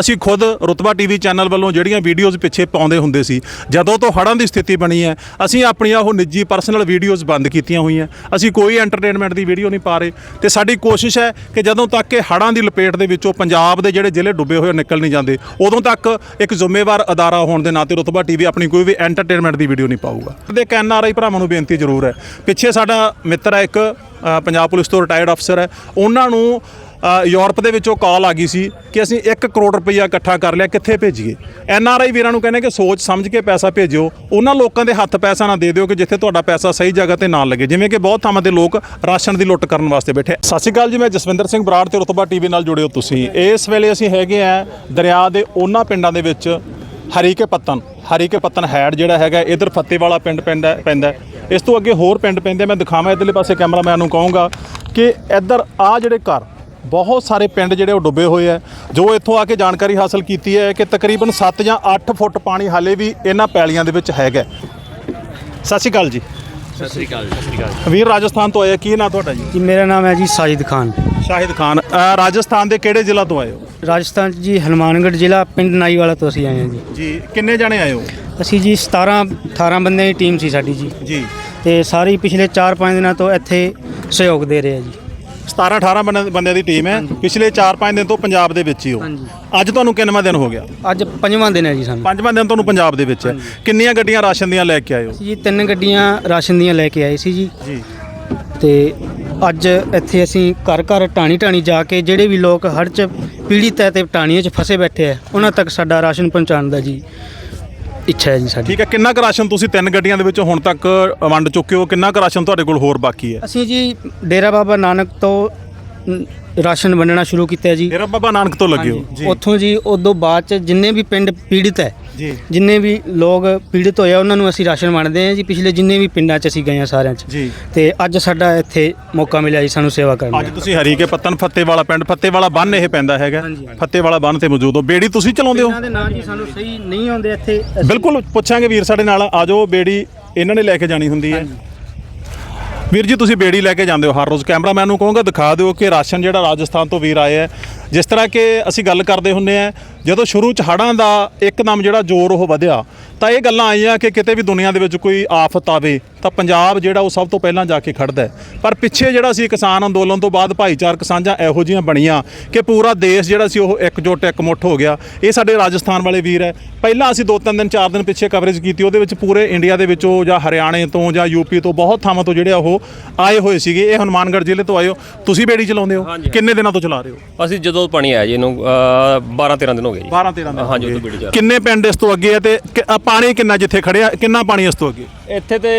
ਅਸੀਂ ਖੁਦ ਰੁਤਬਾ ਟੀਵੀ ਚੈਨਲ ਵੱਲੋਂ ਜਿਹੜੀਆਂ ਵੀਡੀਓਜ਼ ਪਿੱਛੇ ਪਾਉਂਦੇ ਹੁੰਦੇ ਸੀ, ਜਦੋਂ ਤੋਂ ਹੜ੍ਹਾਂ ਦੀ ਸਥਿਤੀ ਬਣੀ ਹੈ, ਅਸੀਂ ਆਪਣੀਆਂ ਉਹ ਨਿੱਜੀ ਪਰਸਨਲ ਵੀਡੀਓਜ਼ ਬੰਦ ਕੀਤੀਆਂ ਹੋਈਆਂ। ਅਸੀਂ ਕੋਈ ਐਂਟਰਟੇਨਮੈਂਟ ਦੀ ਵੀਡੀਓ ਨਹੀਂ ਪਾ ਰਹੇ। ਤੇ ਸਾਡੀ ਕੋਸ਼ਿਸ਼ ਹੈ ਕਿ ਜਦੋਂ ਤੱਕ ਕਿ ਹੜ੍ਹਾਂ ਦੀ ਲਪੇਟ ਦੇ ਵਿੱਚੋਂ ਪੰਜਾਬ ਦੇ ਜਿਹੜੇ ਜ਼ਿਲ੍ਹੇ ਡੁੱਬੇ ਹੋਏ ਨਿਕਲ ਨਹੀਂ ਜਾਂਦੇ, ਉਦੋਂ ਤੱਕ ਇੱਕ ਜ਼ਿੰਮੇਵਾਰ ਅਦਾਰਾ ਹੋਣ ਦੇ ਨਾਤੇ ਰੁਤਬਾ ਟੀਵੀ ਆਪਣੀ ਕੋਈ ਵੀ ਐਂਟਰਟੇਨਮੈਂਟ ਦੀ ਵੀਡੀਓ ਨਹੀਂ ਪਾਊਗਾ। ਦੇ ਕੈਨ ਆਰ ਆਈ ਭਰਾਵਾਂ ਨੂੰ ਬੇਨਤੀ ਜ਼ਰੂਰ ਹੈ। ਪਿੱਛੇ ਸਾਡਾ ਮਿੱਤਰ ਹੈ ਇੱਕ ਪੰਜਾਬ ਪੁਲਿਸ ਤੋਂ ਰਿਟਾਇਰਡ ਅਫਸਰ ਹੈ। ਉਹਨਾਂ ਨੂੰ ਯੂਰਪ ਦੇ ਵਿੱਚੋਂ ਕਾਲ ਆ ਗਈ ਸੀ ਕਿ ਅਸੀਂ 1 ਕਰੋੜ ਰੁਪਈਆ ਇਕੱਠਾ ਕਰ ਲਿਆ, ਕਿੱਥੇ ਭੇਜੀਏ? ਐਨ ਆਰ ਆਈ ਵੀਰਾਂ ਨੂੰ ਕਹਿੰਦੇ ਕਿ ਸੋਚ ਸਮਝ ਕੇ ਪੈਸਾ ਭੇਜਿਓ, ਉਹਨਾਂ ਲੋਕਾਂ ਦੇ ਹੱਥ ਪੈਸਾ ਨਾ ਦੇ ਦਿਓ ਕਿ ਜਿੱਥੇ ਤੁਹਾਡਾ ਪੈਸਾ ਸਹੀ ਜਗ੍ਹਾ ਤੇ ਨਾ ਲੱਗੇ। ਜਿਵੇਂ ਕਿ ਬਹੁਤ ਥਾਵਾਂ ਤੇ ਲੋਕ ਰਾਸ਼ਨ ਦੀ ਲੁੱਟ ਕਰਨ ਵਾਸਤੇ ਬੈਠੇ। ਸਤਿ ਸ਼੍ਰੀ ਅਕਾਲ ਜੀ, ਮੈਂ ਜਸਵਿੰਦਰ ਸਿੰਘ ਬਰਾੜ ਤੇ ਰੁਤਬਾ ਟੀਵੀ ਨਾਲ ਜੁੜੇ ਹੋ ਤੁਸੀਂ। ਇਸ ਵੇਲੇ ਅਸੀਂ ਹੈਗੇ ਆ ਦਰਿਆ ਦੇ ਉਹਨਾਂ ਪਿੰਡਾਂ ਦੇ ਵਿੱਚ, ਹਰੀਕੇ ਪੱਤਨ। ਹਰੀਕੇ ਪੱਤਨ ਹੈਡ ਜਿਹੜਾ ਹੈਗਾ, ਇਧਰ ਫੱਤੇਵਾਲਾ ਪਿੰਡ ਪੈਂਦਾ ਪੈਂਦਾ ਇਸ ਤੋਂ ਅੱਗੇ ਹੋਰ ਪਿੰਡ ਪੈਂਦੇ ਮੈਂ ਦਿਖਾਵਾਂ ਇਧਰਲੇ ਪਾਸੇ ਕੈਮਰਾਮੈਨ ਨੂੰ ਕਹੂੰਗਾ ਕਿ ਇੱਧਰ ਆ ਜਿਹੜੇ ਘਰ ਬਹੁਤ ਸਾਰੇ ਪਿੰਡ ਜਿਹੜੇ ਉਹ ਡੁੱਬੇ ਹੋਏ ਆ। ਜੋ ਇੱਥੋਂ ਆ ਕੇ ਜਾਣਕਾਰੀ ਹਾਸਲ ਕੀਤੀ ਹੈ ਕਿ ਤਕਰੀਬਨ 7 ਜਾਂ 8 ਫੁੱਟ ਪਾਣੀ ਹਾਲੇ ਵੀ ਇਹਨਾਂ ਪੈਲੀਆਂ ਦੇ ਵਿੱਚ ਹੈਗਾ। ਸਤਿ ਸ਼੍ਰੀ ਅਕਾਲ ਜੀ। ਸਤਿ ਸ੍ਰੀ ਅਕਾਲ ਸਤਿ ਸ੍ਰੀ ਅਕਾਲ ਵੀਰ ਰਾਜਸਥਾਨ ਤੋਂ ਆਏ ਕੀ ਨਾਂ ਤੁਹਾਡਾ ਜੀ? ਜੀ ਮੇਰਾ ਨਾਮ ਹੈ ਜੀ ਸਾਜਿਦ ਖਾਨ। ਸ਼ਾਹਿਦ ਖਾਨ। ਅ, ਰਾਜਸਥਾਨ ਦੇ ਕਿਹੜੇ ਜ਼ਿਲ੍ਹਾ ਤੋਂ ਆਏ ਹੋ? ਰਾਜਸਥਾਨ 'ਚ ਜੀ ਹਨੂਮਾਨਗੜ੍ਹ ਜ਼ਿਲ੍ਹਾ ਪਿੰਡ ਨਾਈਵਾਲਾ ਤੋਂ ਅਸੀਂ ਆਏ ਹਾਂ ਜੀ। ਜੀ ਕਿੰਨੇ ਜਣੇ ਆਏ ਹੋ? ਅਸੀਂ ਜੀ 17 18 ਬੰਦਿਆਂ ਦੀ ਟੀਮ ਸੀ ਸਾਡੀ ਜੀ। ਜੀ। ਤੇ ਸਾਰੀ ਪਿਛਲੇ 4-5 ਦਿਨਾਂ ਤੋਂ ਇੱਥੇ ਸਹਿਯੋਗ ਦੇ ਰਹੇ ਆ ਜੀ। 17 18 ਬੰਦੇ- ਬੰਦਿਆਂ ਦੀ ਟੀਮ ਹੈ। ਪਿਛਲੇ 4-5 ਦਿਨ ਤੋਂ ਪੰਜਾਬ ਦੇ ਵਿੱਚ ਹੀ ਹੋ। ਹਾਂਜੀ। ਅੱਜ ਤੁਹਾਨੂੰ ਕਿੰਨਵਾਂ ਦਿਨ ਹੋ ਗਿਆ? ਅੱਜ ਪੰਜਵਾਂ ਦਿਨ ਹੈ ਜੀ ਸਾਨੂੰ। ਪੰਜਵਾਂ ਦਿਨ ਤੁਹਾਨੂੰ ਪੰਜਾਬ ਦੇ ਵਿੱਚ ਹੈ। ਕਿੰਨੀਆਂ ਗੱਡੀਆਂ ਰਾਸ਼ਨ ਦੀਆਂ ਲੈ ਕੇ ਆਏ ਹੋ? ਜੀ ਤਿੰਨ ਗੱਡੀਆਂ ਰਾਸ਼ਨ ਦੀਆਂ ਲੈ ਕੇ ਆਏ ਸੀ ਜੀ। ਜੀ। ਤੇ ਅੱਜ ਇੱਥੇ ਅਸੀਂ ਘਰ ਘਰ ਟਾਣੀ ਟਾਣੀ ਜਾ ਕੇ ਜਿਹੜੇ ਵੀ ਲੋਕ ਹੜ੍ਹ 'ਚ ਪੀੜਿਤ ਹੈ ਤੇ ਟਾਣੀਆਂ 'ਚ ਫਸੇ ਬੈਠੇ ਆ ਉਹਨਾਂ ਤੱਕ ਸਾਡਾ ਰਾਸ਼ਨ ਪਹੁੰਚਾਉਣ ਦਾ ਜੀ। ਇੱਛਾ ਹੈ ਜੀ ਸਾਡੀ। ਠੀਕ ਹੈ ਕਿੰਨਾ ਕੁ ਰਾਸ਼ਨ ਤੁਸੀਂ ਤਿੰਨ ਗੱਡੀਆਂ ਦੇ ਵਿੱਚ ਹੁਣ ਤੱਕ ਵੰਡ ਚੁੱਕੇ ਹੋ? ਕਿੰਨਾ ਕੁ ਰਾਸ਼ਨ ਤੁਹਾਡੇ ਕੋਲ ਹੋਰ ਬਾਕੀ ਹੈ? ਅਸੀਂ ਜੀ ਡੇਰਾ ਬਾਬਾ ਨਾਨਕ ਤੋਂ ਰਾਸ਼ਨ ਵੰਡਣਾ ਸ਼ੁਰੂ ਕੀਤਾ ਜੀ। ਮੇਰਾ ਬਾਬਾ ਨਾਨਕ ਤੋਂ ਲੱਗੇ ਹੋ? ਜੀ। ਉੱਥੋਂ ਜੀ ਉਦੋਂ ਬਾਅਦ ਚ ਜਿੰਨੇ ਵੀ ਪਿੰਡ ਪੀੜਿਤ ਹੈ ਜੀ। ਜਿੰਨੇ ਵੀ ਲੋਕ ਪੀੜਿਤ ਹੋਏ ਆ ਉਹਨਾਂ ਨੂੰ ਅਸੀਂ ਰਾਸ਼ਨ ਵੰਡਦੇ ਹਾਂ ਜੀ। ਪਿਛਲੇ ਜਿੰਨੇ ਵੀ ਪਿੰਡਾਂ 'ਚ ਅਸੀਂ ਗਏ ਹਾਂ ਸਾਰਿਆਂ 'ਚ। ਜੀ। ਤੇ ਅੱਜ ਸਾਡਾ ਇੱਥੇ ਮੌਕਾ ਮਿਲਿਆ ਜੀ ਸਾਨੂੰ ਸੇਵਾ ਕਰਨ ਅੱਜ ਦਾ ਤੁਸੀਂ ਹਰੀਕੇ ਪੱਤਨ ਫੱਤੇਵਾਲਾ ਪਿੰਡ ਫੱਤੇਵਾਲਾ ਬੰਨ ਇਹ ਪੈਂਦਾ ਹੈਗਾ। ਹਾਂਜੀ। ਫੱਤੇਵਾਲਾ ਬੰਨ ਤੇ ਮੌਜੂਦ ਹੋ। ਬੇੜੀ ਤੁਸੀਂ ਚਲਾਉਂਦੇ ਹੋ? ਇਹਨਾਂ ਦੇ ਨਾਂ ਜੀ ਸਾਨੂੰ ਸਹੀ ਨਹੀਂ ਆਉਂਦੇ ਇੱਥੇ। ਅਸੀਂ- ਬਿਲਕੁਲ ਪੁੱਛਾਂਗੇ ਵੀਰ ਸਾਡੇ ਨਾਲ। ਆਜੋ ਬੇੜੀ ਇਹਨਾਂ ਨੇ ਲੈ ਕੇ ਜਾਣੀ ਹੁੰਦੀ ਹੈ। ਵੀਰ ਜੀ ਤੁਸੀਂ ਬੇੜੀ ਲੈ ਕੇ ਜਾਂਦੇ ਹੋ ਹਰ ਰੋਜ਼। ਕੈਮਰਾਮੈਨ ਨੂੰ ਕਹੂੰਗਾ ਦਿਖਾ ਦਿਓ ਕਿ ਰਾਸ਼ਨ ਜਿਹੜਾ ਰਾਜਸਥਾਨ ਤੋਂ ਵੀਰ ਆਏ ਹੈ ਜਿਸ ਤਰ੍ਹਾਂ ਕਿ ਅਸੀਂ ਗੱਲ ਕਰਦੇ ਹੁੰਨੇ ਆ ਜਦੋਂ ਸ਼ੁਰੂ ਚ ਹੜ੍ਹਾਂ ਦਾ ਇੱਕਦਮ ਜਿਹੜਾ ਜ਼ੋਰ ਉਹ ਵਧਿਆ ਤਾਂ ਇਹ ਗੱਲਾਂ ਆਈਆਂ ਕਿ ਕਿਤੇ ਵੀ ਦੁਨੀਆ ਦੇ ਵਿੱਚ ਕੋਈ ਆਫਤ ਆਵੇ ਤਾਂ ਪੰਜਾਬ ਜਿਹੜਾ ਉਹ ਸਭ ਤੋਂ ਪਹਿਲਾਂ ਜਾ ਕੇ ਖੜਦਾ ਹੈ। ਪਰ ਪਿੱਛੇ ਜਿਹੜਾ ਸੀ ਕਿਸਾਨ ਅੰਦੋਲਨ ਤੋਂ ਬਾਅਦ ਭਾਈਚਾਰਕ ਸਾਂਝਾਂ ਇਹੋ ਜਿਹੀਆਂ ਬਣੀਆਂ ਕਿ ਪੂਰਾ ਦੇਸ਼ ਜਿਹੜਾ ਸੀ ਉਹ ਇਕਜੁੱਟ ਇਕਮੁੱਠ ਹੋ ਗਿਆ। ਇਹ ਸਾਡੇ ਰਾਜਸਥਾਨ ਵਾਲੇ ਵੀਰ ਹੈ। ਪਹਿਲਾਂ ਅਸੀਂ ਦੋ ਤਿੰਨ ਦਿਨ ਚਾਰ ਦਿਨ ਪਿੱਛੇ ਕਵਰੇਜ ਕੀਤੀ ਉਹਦੇ ਵਿੱਚ ਪੂਰੇ ਇੰਡੀਆ ਦੇ ਵਿੱਚੋਂ ਜਾਂ ਹਰਿਆਣੇ ਤੋਂ ਜਾਂ ਯੂਪੀ ਤੋਂ ਬਹੁਤ ਥਾਵਾਂ ਤੋਂ ਜਿਹੜੇ ਆ ਉਹ ਆਏ ਹੋਏ ਸੀਗੇ। ਇਹ ਹਨੂਮਾਨਗੜ੍ਹ ਜ਼ਿਲ੍ਹੇ ਤੋਂ ਆਏ ਹੋ। ਤੁਸੀਂ ਬੇੜੀ ਚਲਾਉਂਦੇ ਹੋ? ਕਿੰਨੇ ਦਿਨਾਂ ਤੋਂ ਚਲਾ ਰਹੇ ਹੋ? ਅਸੀਂ ਜਦੋਂ ਪਾਣੀ ਆਇਆ ਜੀ ਇਹਨੂੰ 12 13 ਦਿਨ ਹੋ ਗਏ ਜੀ 12 13 ਦਿਨ ਹਾਂਜੀ, ਹੋ ਉਹ ਤੋਂ ਗਏ। ਬੇੜੀ ਚੱਲ ਕਿੰਨੇ ਪਿੰਡ ਇਸ ਤੋਂ ਅੱਗੇ ਆ ਤੇ ਕਿ- ਪਾਣੀ ਕਿੰਨਾ ਜਿੱਥੇ ਖੜਿਆ ਕਿੰਨਾ ਪਾਣੀ ਇਸ ਤੋਂ ਅੱਗੇ? ਇੱਥੇ ਤੇ